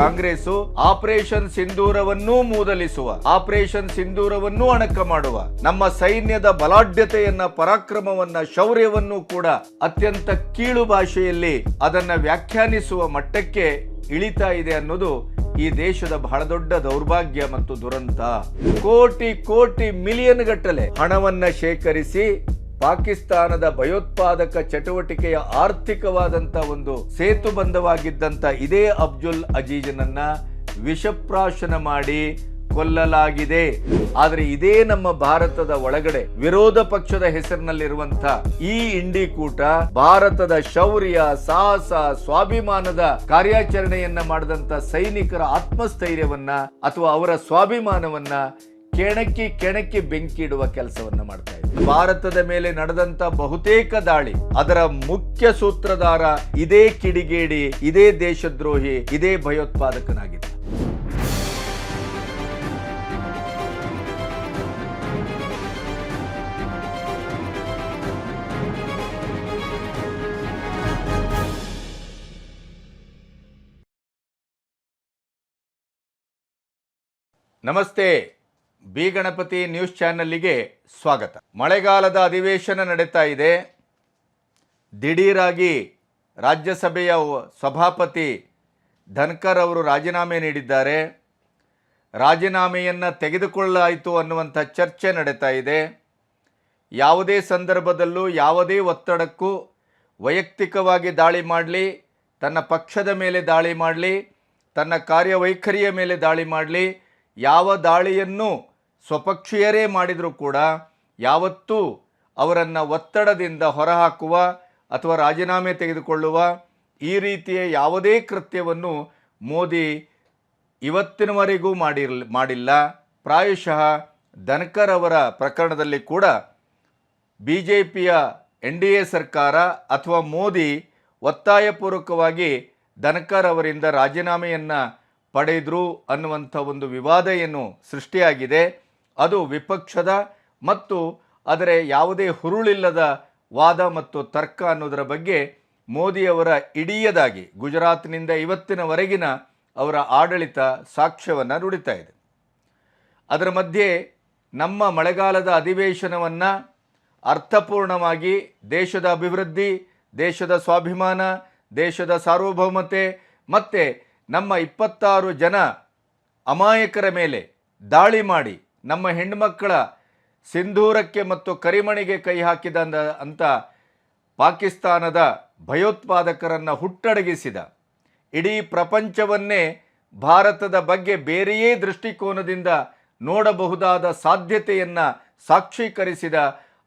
Congress operation ಸಿಂಧೂರವನ್ನೂ ಮೂದಲಿಸುವ, operation ಸಿಂಧೂರವನ್ನೂ ಅಣಕ ಮಾಡುವ, ನಮ್ಮ ಸೈನ್ಯದ ಬಲಾಢ್ಯತೆಯನ್ನ, ಪರಾಕ್ರಮವನ್ನ, ಶೌರ್ಯವನ್ನೂ ಕೂಡ ಅತ್ಯಂತ ಕೀಳು ಭಾಷೆಯಲ್ಲಿ ಅದನ್ನ ವ್ಯಾಖ್ಯಾನಿಸುವ ಮಟ್ಟಕ್ಕೆ ಇಳಿತಾ ಇದೆ ಅನ್ನೋದು ಈ ದೇಶದ ಬಹಳ ದೊಡ್ಡ ದೌರ್ಭಾಗ್ಯ ಮತ್ತು ದುರಂತ. ಕೋಟಿ ಕೋಟಿ ಮಿಲಿಯನ್ ಗಟ್ಟಲೆ ಹಣವನ್ನ ಶೇಖರಿಸಿ ಪಾಕಿಸ್ತಾನದ ಭಯೋತ್ಪಾದಕ ಚಟುವಟಿಕೆಯ ಆರ್ಥಿಕವಾದಂತ ಒಂದು ಸೇತುಬಂಧವಾಗಿದ್ದಂತ ಇದೇ ಅಬ್ದುಲ್ ಅಜೀಜನನ್ನ ವಿಷಪ್ರಾಶನ ಮಾಡಿ ಕೊಲ್ಲಲಾಗಿದೆ. ಆದರೆ ಇದೇ ನಮ್ಮ ಭಾರತದ ಒಳಗಡೆ ವಿರೋಧ ಪಕ್ಷದ ಹೆಸರಿನಲ್ಲಿರುವಂತ ಈ ಇಂಡಿ ಕೂಟ ಭಾರತದ ಶೌರ್ಯ, ಸಾಹಸ, ಸ್ವಾಭಿಮಾನದ ಕಾರ್ಯಾಚರಣೆಯನ್ನ ಮಾಡಿದಂತ ಸೈನಿಕರ ಆತ್ಮಸ್ಥೈರ್ಯವನ್ನ ಅಥವಾ ಅವರ ಸ್ವಾಭಿಮಾನವನ್ನ ಕೆಣಕಿ ಕೆಣಕಿ ಬೆಂಕಿ ಇಡುವ ಕೆಲಸವನ್ನ ಮಾಡ್ತಾ ಇದೆ ಭಾರತದ ಮೇಲೆ ನಡೆದಂತ ಬಹುತೇಕ ದಾಳಿ, ಅದರ ಮುಖ್ಯ ಸೂತ್ರಧಾರ ಇದೇ ಕಿಡಿಗೇಡಿ, ಇದೇ ದೇಶದ್ರೋಹಿ, ಇದೇ ಭಯೋತ್ಪಾದಕನಾಗಿದೆ ನಮಸ್ತೆ. ಬಿ ಗಣಪತಿ ನ್ಯೂಸ್ ಚಾನಲ್ಲಿಗೆ ಸ್ವಾಗತ. ಮಳೆಗಾಲದ ಅಧಿವೇಶನ ನಡೀತಾ ಇದೆ. ದಿಢೀರಾಗಿ ರಾಜ್ಯಸಭೆಯ ಸಭಾಪತಿ ಧನ್ಕರ್ ಅವರು ರಾಜೀನಾಮೆ ನೀಡಿದ್ದಾರೆ. ರಾಜೀನಾಮೆಯನ್ನು ತೆಗೆದುಕೊಳ್ಳಾಯಿತು ಅನ್ನುವಂಥ ಚರ್ಚೆ ನಡೀತಾ ಇದೆ. ಯಾವುದೇ ಸಂದರ್ಭದಲ್ಲೂ ಯಾವುದೇ ಒತ್ತಡಕ್ಕೂ ವೈಯಕ್ತಿಕವಾಗಿ ದಾಳಿ ಮಾಡಲಿ, ತನ್ನ ಪಕ್ಷದ ಮೇಲೆ ದಾಳಿ ಮಾಡಲಿ, ತನ್ನ ಕಾರ್ಯವೈಖರಿಯ ಮೇಲೆ ದಾಳಿ ಮಾಡಲಿ, ಯಾವ ದಾಳಿಯನ್ನು ಸ್ವಪಕ್ಷೀಯರೇ ಮಾಡಿದರೂ ಕೂಡ ಯಾವತ್ತೂ ಅವರನ್ನು ಒತ್ತಡದಿಂದ ಹೊರಹಾಕುವ ಅಥವಾ ರಾಜೀನಾಮೆ ತೆಗೆದುಕೊಳ್ಳುವ ಈ ರೀತಿಯ ಯಾವುದೇ ಕೃತ್ಯವನ್ನು ಮೋದಿ ಇವತ್ತಿನವರೆಗೂ ಮಾಡಿರ್, ಮಾಡಿಲ್ಲ. ಪ್ರಾಯಶಃ ಧನ್ಕರ್ ಅವರ ಪ್ರಕರಣದಲ್ಲಿ ಕೂಡ ಬಿ ಜೆ ಪಿಯ ಎನ್ ಡಿ ಎ ಸರ್ಕಾರ ಅಥವಾ ಮೋದಿ ಒತ್ತಾಯಪೂರ್ವಕವಾಗಿ ಧನ್ಕರ್ ಅವರಿಂದ ರಾಜೀನಾಮೆಯನ್ನು ಪಡೆದರು ಅನ್ನುವಂಥ ಒಂದು ವಿವಾದ ಏನು ಸೃಷ್ಟಿಯಾಗಿದೆ. ಅದು ವಿಪಕ್ಷದ ಮತ್ತು ಅದರ ಯಾವುದೇ ಹುರುಳಿಲ್ಲದ ವಾದ ಮತ್ತು ತರ್ಕ ಅನ್ನೋದರ ಬಗ್ಗೆ ಮೋದಿಯವರ ಇಡಿಯದಾಗಿ ಗುಜರಾತ್ನಿಂದ ಇವತ್ತಿನವರೆಗಿನ ಅವರ ಆಡಳಿತ ಸಾಕ್ಷ್ಯವನ್ನು ನುಡಿತಾ ಇದೆ. ಅದರ ಮಧ್ಯೆ ನಮ್ಮ ಮಳೆಗಾಲದ ಅಧಿವೇಶನವನ್ನು ಅರ್ಥಪೂರ್ಣವಾಗಿ ದೇಶದ ಅಭಿವೃದ್ಧಿ, ದೇಶದ ಸ್ವಾಭಿಮಾನ, ದೇಶದ ಸಾರ್ವಭೌಮತೆ ಮತ್ತು ನಮ್ಮ ಇಪ್ಪತ್ತಾರು ಜನ ಅಮಾಯಕರ ಮೇಲೆ ದಾಳಿ ಮಾಡಿ ನಮ್ಮ ಹೆಣ್ಣುಮಕ್ಕಳ ಸಿಂಧೂರಕ್ಕೆ ಮತ್ತು ಕರಿಮಣಿಗೆ ಕೈ ಹಾಕಿದ ಅಂತ ಪಾಕಿಸ್ತಾನದ ಭಯೋತ್ಪಾದಕರನ್ನು ಹುಟ್ಟಡಗಿಸಿದ. ಇಡೀ ಪ್ರಪಂಚವನ್ನೇ ಭಾರತದ ಬಗ್ಗೆ ಬೇರೆಯೇ ದೃಷ್ಟಿಕೋನದಿಂದ ನೋಡಬಹುದಾದ ಸಾಧ್ಯತೆಯನ್ನು ಸಾಕ್ಷೀಕರಿಸಿದ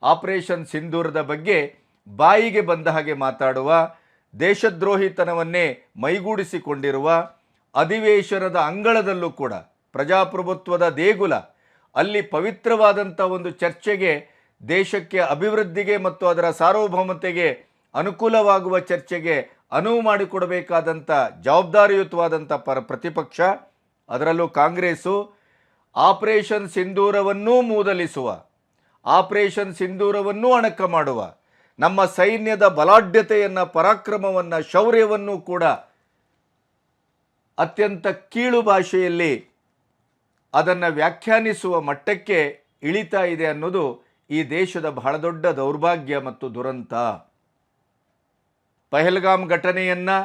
ಆಪರೇಷನ್ ಸಿಂಧೂರದ ಬಗ್ಗೆ ಬಾಯಿಗೆ ಬಂದ ಹಾಗೆ ಮಾತಾಡುವ, ದೇಶದ್ರೋಹಿತನವನ್ನೇ ಮೈಗೂಡಿಸಿಕೊಂಡಿರುವ, ಅಧಿವೇಶನದ ಅಂಗಳದಲ್ಲೂ ಕೂಡ ಪ್ರಜಾಪ್ರಭುತ್ವದ ದೇಗುಲ ಅಲ್ಲಿ ಪವಿತ್ರವಾದಂಥ ಒಂದು ಚರ್ಚೆಗೆ, ದೇಶಕ್ಕೆ ಅಭಿವೃದ್ಧಿಗೆ ಮತ್ತು ಅದರ ಸಾರ್ವಭೌಮತೆಗೆ ಅನುಕೂಲವಾಗುವ ಚರ್ಚೆಗೆ ಅನುವು ಮಾಡಿಕೊಡಬೇಕಾದಂಥ ಜವಾಬ್ದಾರಿಯುತವಾದಂಥ ಪರ ಪ್ರತಿಪಕ್ಷ, ಅದರಲ್ಲೂ ಕಾಂಗ್ರೆಸ್ಸು ಆಪರೇಷನ್ ಸಿಂಧೂರವನ್ನೂ ಮೂದಲಿಸುವ, ಆಪರೇಷನ್ ಸಿಂಧೂರವನ್ನೂ ಅಣಕ ಮಾಡುವ, ನಮ್ಮ ಸೈನ್ಯದ ಬಲಾಢ್ಯತೆಯನ್ನು, ಪರಾಕ್ರಮವನ್ನು, ಶೌರ್ಯವನ್ನು ಕೂಡ ಅತ್ಯಂತ ಕೀಳು ಭಾಷೆಯಲ್ಲಿ ಅದನ್ನು ವ್ಯಾಖ್ಯಾನಿಸುವ ಮಟ್ಟಕ್ಕೆ ಇಳಿತಾ ಇದೆ ಅನ್ನೋದು ಈ ದೇಶದ ಬಹಳ ದೊಡ್ಡ ದೌರ್ಭಾಗ್ಯ ಮತ್ತು ದುರಂತ. ಪಹಲ್ಗಾಮ್ ಘಟನೆಯನ್ನು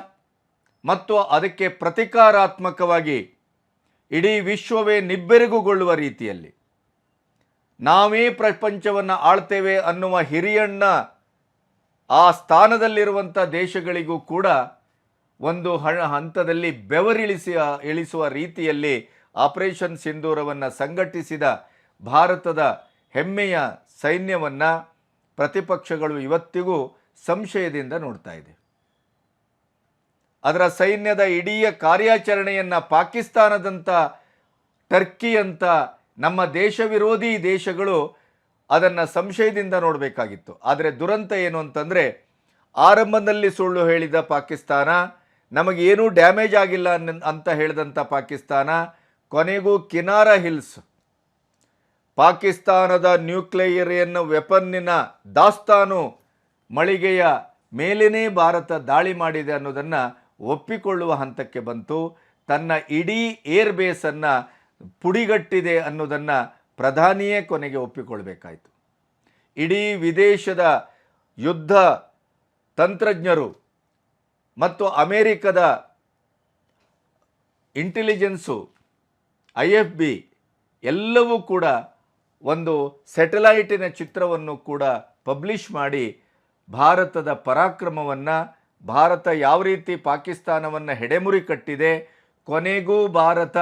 ಮತ್ತು ಅದಕ್ಕೆ ಪ್ರತಿಕಾರಾತ್ಮಕವಾಗಿ ಇಡೀ ವಿಶ್ವವೇ ನಿಬ್ಬೆರಗುಗೊಳ್ಳುವ ರೀತಿಯಲ್ಲಿ ನಾವೇ ಪ್ರಪಂಚವನ್ನು ಆಳ್ತೇವೆ ಅನ್ನುವ ಹಿರಿಯಣ್ಣ ಆ ಸ್ಥಾನದಲ್ಲಿರುವಂಥ ದೇಶಗಳಿಗೂ ಕೂಡ ಒಂದು ಹಣ ಹಂತದಲ್ಲಿ ಬೆವರಿಳಿಸಿ, ಇಳಿಸುವ ರೀತಿಯಲ್ಲಿ ಆಪರೇಷನ್ ಸಿಂಧೂರವನ್ನು ಸಂಘಟಿಸಿದ ಭಾರತದ ಹೆಮ್ಮೆಯ ಸೈನ್ಯವನ್ನು ಪ್ರತಿಪಕ್ಷಗಳು ಇವತ್ತಿಗೂ ಸಂಶಯದಿಂದ ನೋಡ್ತಾ ಇದೆ. ಅದರ ಸೈನ್ಯದ ಇಡೀ ಕಾರ್ಯಾಚರಣೆಯನ್ನು ಪಾಕಿಸ್ತಾನದಂಥ ಟರ್ಕಿಯಂಥ ನಮ್ಮ ದೇಶ ವಿರೋಧಿ ದೇಶಗಳು ಅದನ್ನು ಸಂಶಯದಿಂದ ನೋಡಬೇಕಾಗಿತ್ತು. ಆದರೆ ದುರಂತ ಏನು ಅಂತಂದರೆ, ಆರಂಭದಲ್ಲಿ ಸುಳ್ಳು ಹೇಳಿದ ಪಾಕಿಸ್ತಾನ, ನಮಗೇನೂ ಡ್ಯಾಮೇಜ್ ಆಗಿಲ್ಲ ಅಂತ ಹೇಳಿದಂಥ ಪಾಕಿಸ್ತಾನ ಕೊನೆಗೂ ಕಿನಾರ ಹಿಲ್ಸ್. ಪಾಕಿಸ್ತಾನದ ನ್ಯೂಕ್ಲಿಯರಿಯನ್ ವೆಪನ್ನಿನ ದಾಸ್ತಾನು ಮಳಿಗೆಯ ಮೇಲೇನೇ ಭಾರತ ದಾಳಿ ಮಾಡಿದೆ ಅನ್ನೋದನ್ನು ಒಪ್ಪಿಕೊಳ್ಳುವ ಹಂತಕ್ಕೆ ಬಂತು. ತನ್ನ ಇಡೀ ಏರ್ ಬೇಸನ್ನು ಪುಡಿಗಟ್ಟಿದೆ ಅನ್ನೋದನ್ನು ಪ್ರಧಾನಿಯೇ ಕೊನೆಗೆ ಒಪ್ಪಿಕೊಳ್ಬೇಕಾಯಿತು. ಇಡೀ ವಿದೇಶದ ಯುದ್ಧ ತಂತ್ರಜ್ಞರು ಮತ್ತು ಅಮೇರಿಕದ ಇಂಟೆಲಿಜೆನ್ಸು ಐ ಎಫ್ ಬಿ ಎಲ್ಲವೂ ಕೂಡ ಒಂದು ಸೆಟಲೈಟಿನ ಚಿತ್ರವನ್ನು ಕೂಡ ಪಬ್ಲಿಷ್ ಮಾಡಿ ಭಾರತದ ಪರಾಕ್ರಮವನ್ನು, ಭಾರತ ಯಾವ ರೀತಿ ಪಾಕಿಸ್ತಾನವನ್ನು ಹೆಡೆಮುರಿ ಕಟ್ಟಿದೆ, ಕೊನೆಗೂ ಭಾರತ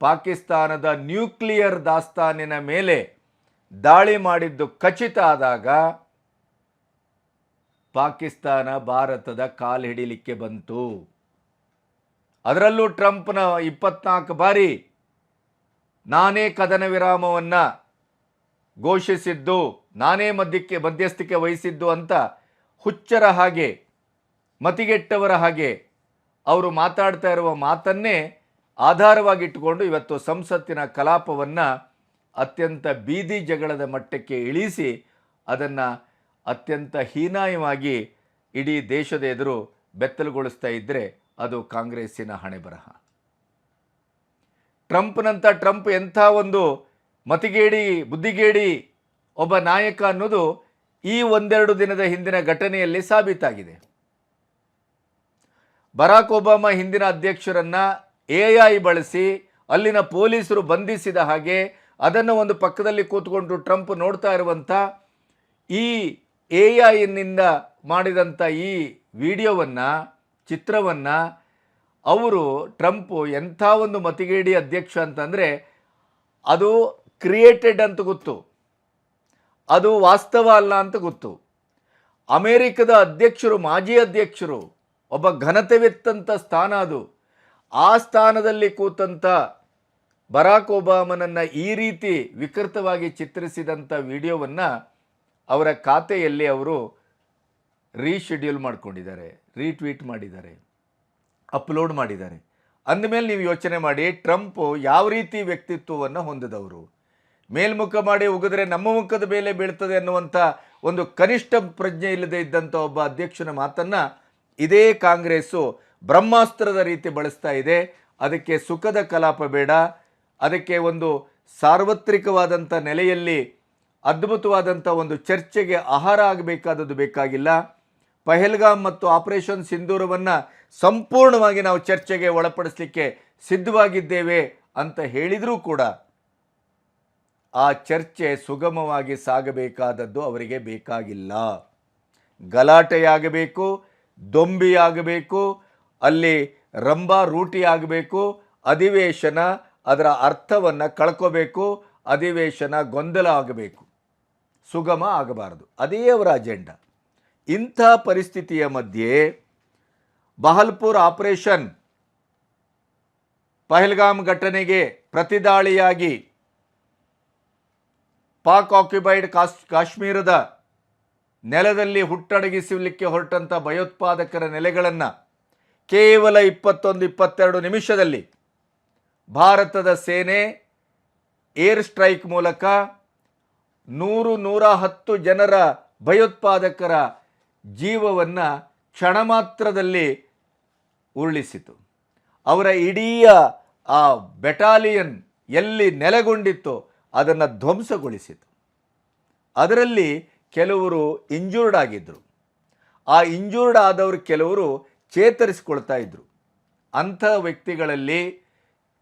ಪಾಕಿಸ್ತಾನದ ನ್ಯೂಕ್ಲಿಯರ್ ದಾಸ್ತಾನಿನ ಮೇಲೆ ದಾಳಿ ಮಾಡಿದ್ದು ಖಚಿತ ಆದಾಗ ಪಾಕಿಸ್ತಾನ ಭಾರತದ ಕಾಲು ಹಿಡಿಲಿಕ್ಕೆ ಬಂತು. ಅದರಲ್ಲೂ ಟ್ರಂಪ್ನ ಇಪ್ಪತ್ನಾಲ್ಕು ಬಾರಿ ನಾನೇ ಕದನ ವಿರಾಮವನ್ನು ಘೋಷಿಸಿದ್ದು, ನಾನೇ ಮಧ್ಯಕ್ಕೆ, ಮಧ್ಯಸ್ಥಿಕೆ ವಹಿಸಿದ್ದು ಅಂತ ಹುಚ್ಚರ ಹಾಗೆ, ಮತಿಗೆಟ್ಟವರ ಹಾಗೆ ಅವರು ಮಾತಾಡ್ತಾ ಇರುವ ಮಾತನ್ನೇ ಆಧಾರವಾಗಿಟ್ಟುಕೊಂಡು ಇವತ್ತು ಸಂಸತ್ತಿನ ಕಲಾಪವನ್ನು ಅತ್ಯಂತ ಬೀದಿ ಜಗಳದ ಮಟ್ಟಕ್ಕೆ ಇಳಿಸಿ ಅದನ್ನು ಅತ್ಯಂತ ಹೀನಾಯವಾಗಿ ಇಡೀ ದೇಶದ ಎದುರು ಬೆತ್ತಲುಗೊಳಿಸ್ತಾ ಇದ್ದರೆ ಅದು ಕಾಂಗ್ರೆಸ್ಸಿನ ಹಣೆ ಬರಹ ಟ್ರಂಪ್ನಂಥ ಟ್ರಂಪ್ ಎಂಥ ಒಂದು ಮತಿಗೇಡಿ, ಬುದ್ಧಿಗೇಡಿ ಒಬ್ಬ ನಾಯಕ ಅನ್ನೋದು ಈ ಒಂದೆರಡು ದಿನದ ಹಿಂದಿನ ಘಟನೆಯಲ್ಲಿ ಸಾಬೀತಾಗಿದೆ. ಬರಾಕ್ ಒಬಾಮಾ ಹಿಂದಿನ ಅಧ್ಯಕ್ಷರನ್ನ ಎ ಐ ಬಳಸಿ ಅಲ್ಲಿನ ಪೊಲೀಸರು ಬಂಧಿಸಿದ ಹಾಗೆ ಅದನ್ನು ಒಂದು ಪಕ್ಕದಲ್ಲಿ ಕೂತ್ಕೊಂಡು ಟ್ರಂಪ್ ನೋಡ್ತಾ ಇರುವಂಥ ಈ ಎ ಐನಿಂದ ಮಾಡಿದಂಥ ಈ ವಿಡಿಯೋವನ್ನು, ಚಿತ್ರವನ್ನು ಅವರು ಟ್ರಂಪು ಎಂಥ ಒಂದು ಮತಿಗೇಡಿ ಅಧ್ಯಕ್ಷ ಅಂತಂದರೆ ಅದು ಕ್ರಿಯೇಟೆಡ್ ಅಂತ ಗೊತ್ತು. ಅದು ವಾಸ್ತವ ಅಲ್ಲ ಅಂತ ಗೊತ್ತು. ಅಮೇರಿಕದ ಅಧ್ಯಕ್ಷರು, ಮಾಜಿ ಅಧ್ಯಕ್ಷರು, ಒಬ್ಬ ಘನತೆವೆತ್ತಂಥ ಸ್ಥಾನ ಅದು. ಆ ಸ್ಥಾನದಲ್ಲಿ ಕೂತಂಥ ಬರಾಕ್ ಒಬಾಮನನ್ನು ಈ ರೀತಿ ವಿಕೃತವಾಗಿ ಚಿತ್ರಿಸಿದಂಥ ವಿಡಿಯೋವನ್ನು ಅವರ ಖಾತೆಯಲ್ಲಿ ಅವರು ರೀಶೆಡ್ಯೂಲ್ ಮಾಡ್ಕೊಂಡಿದ್ದಾರೆ, ರೀಟ್ವೀಟ್ ಮಾಡಿದ್ದಾರೆ. ಅಪ್ಲೋಡ್ ಮಾಡಿದ್ದಾರೆ. ಅಂದಮೇಲೆ ನೀವು ಯೋಚನೆ ಮಾಡಿ, ಟ್ರಂಪ್ ಯಾವ ರೀತಿ ವ್ಯಕ್ತಿತ್ವವನ್ನು ಹೊಂದಿದವರು? ಮೇಲ್ಮುಖ ಮಾಡಿ ಉಗಿದ್ರೆ ನಮ್ಮ ಮುಖದ ಮೇಲೆ ಬೀಳ್ತದೆ ಅನ್ನುವಂಥ ಒಂದು ಕನಿಷ್ಠ ಪ್ರಜ್ಞೆ ಇಲ್ಲದೆ ಇದ್ದಂಥ ಒಬ್ಬ ಅಧ್ಯಕ್ಷನ ಮಾತನ್ನು ಇದೇ ಕಾಂಗ್ರೆಸ್ಸು ಬ್ರಹ್ಮಾಸ್ತ್ರದ ರೀತಿ ಬಳಸ್ತಾ ಇದೆ. ಅದಕ್ಕೆ ಸುಖದ ಕಲಾಪ ಬೇಡ. ಅದಕ್ಕೆ ಒಂದು ಸಾರ್ವತ್ರಿಕವಾದಂಥ ನೆಲೆಯಲ್ಲಿ ಅದ್ಭುತವಾದಂಥ ಒಂದು ಚರ್ಚೆಗೆ ಆಹಾರ ಆಗಬೇಕಾದದ್ದು ಬೇಕಾಗಿಲ್ಲ. ಪಹಲ್ಗಾಮ್ ಮತ್ತು ಆಪರೇಷನ್ ಸಿಂಧೂರವನ್ನು ಸಂಪೂರ್ಣವಾಗಿ ನಾವು ಚರ್ಚೆಗೆ ಒಳಪಡಿಸಲಿಕ್ಕೆ ಸಿದ್ಧವಾಗಿದ್ದೇವೆ ಅಂತ ಹೇಳಿದರೂ ಕೂಡ ಆ ಚರ್ಚೆ ಸುಗಮವಾಗಿ ಸಾಗಬೇಕಾದದ್ದು ಅವರಿಗೆ ಬೇಕಾಗಿಲ್ಲ. ಗಲಾಟೆಯಾಗಬೇಕು, ದೊಂಬಿಯಾಗಬೇಕು, ಅಲ್ಲಿ ರಂಬಾ ರೂಟಿಯಾಗಬೇಕು, ಅಧಿವೇಶನ ಅದರ ಅರ್ಥವನ್ನು ಕಳ್ಕೋಬೇಕು, ಅಧಿವೇಶನ ಗೊಂದಲ ಆಗಬೇಕು. ಸುಗಮ ಆಗಬಾರದು. ಅದೇ ಅವರ ಅಜೆಂಡಾ. ಇಂಥ ಪರಿಸ್ಥಿತಿಯ ಮಧ್ಯೆ ಬಹಲ್ಪುರ್ ಆಪರೇಷನ್ ಪಹಲ್ಗಾಮ್ ಘಟನೆಗೆ ಪ್ರತಿದಾಳಿಯಾಗಿ ಪಾಕ್ ಆಕ್ಯುಪೈಡ್ ಕಾಶ್ಮೀರದ ನೆಲದಲ್ಲಿ ಹುಟ್ಟಡಗಿಸಲಿಕ್ಕೆ ಹೊರಟಂಥ ಭಯೋತ್ಪಾದಕರ ನೆಲೆಗಳನ್ನು ಕೇವಲ ಇಪ್ಪತ್ತೊಂದು, ಇಪ್ಪತ್ತೆರಡು ನಿಮಿಷದಲ್ಲಿ ಭಾರತದ ಸೇನೆ ಏರ್ ಸ್ಟ್ರೈಕ್ ಮೂಲಕ ನೂರು, ನೂರ ಹತ್ತು ಜನರ ಭಯೋತ್ಪಾದಕರ ಜೀವವನ್ನು ಕ್ಷಣ ಮಾತ್ರದಲ್ಲಿ ಉರುಳಿಸಿತು. ಅವರ ಇಡೀ ಆ ಬೆಟಾಲಿಯನ್ ಎಲ್ಲಿ ನೆಲೆಗೊಂಡಿತ್ತೋ ಅದನ್ನು ಧ್ವಂಸಗೊಳಿಸಿತು. ಅದರಲ್ಲಿ ಕೆಲವರು ಇಂಜೂರ್ಡ್ ಆಗಿದ್ದರು ಆ ಇಂಜೂರ್ಡ್ ಆದವರು ಕೆಲವರು ಚೇತರಿಸಿಕೊಳ್ತಾ ಇದ್ದರು ಅಂಥ ವ್ಯಕ್ತಿಗಳಲ್ಲಿ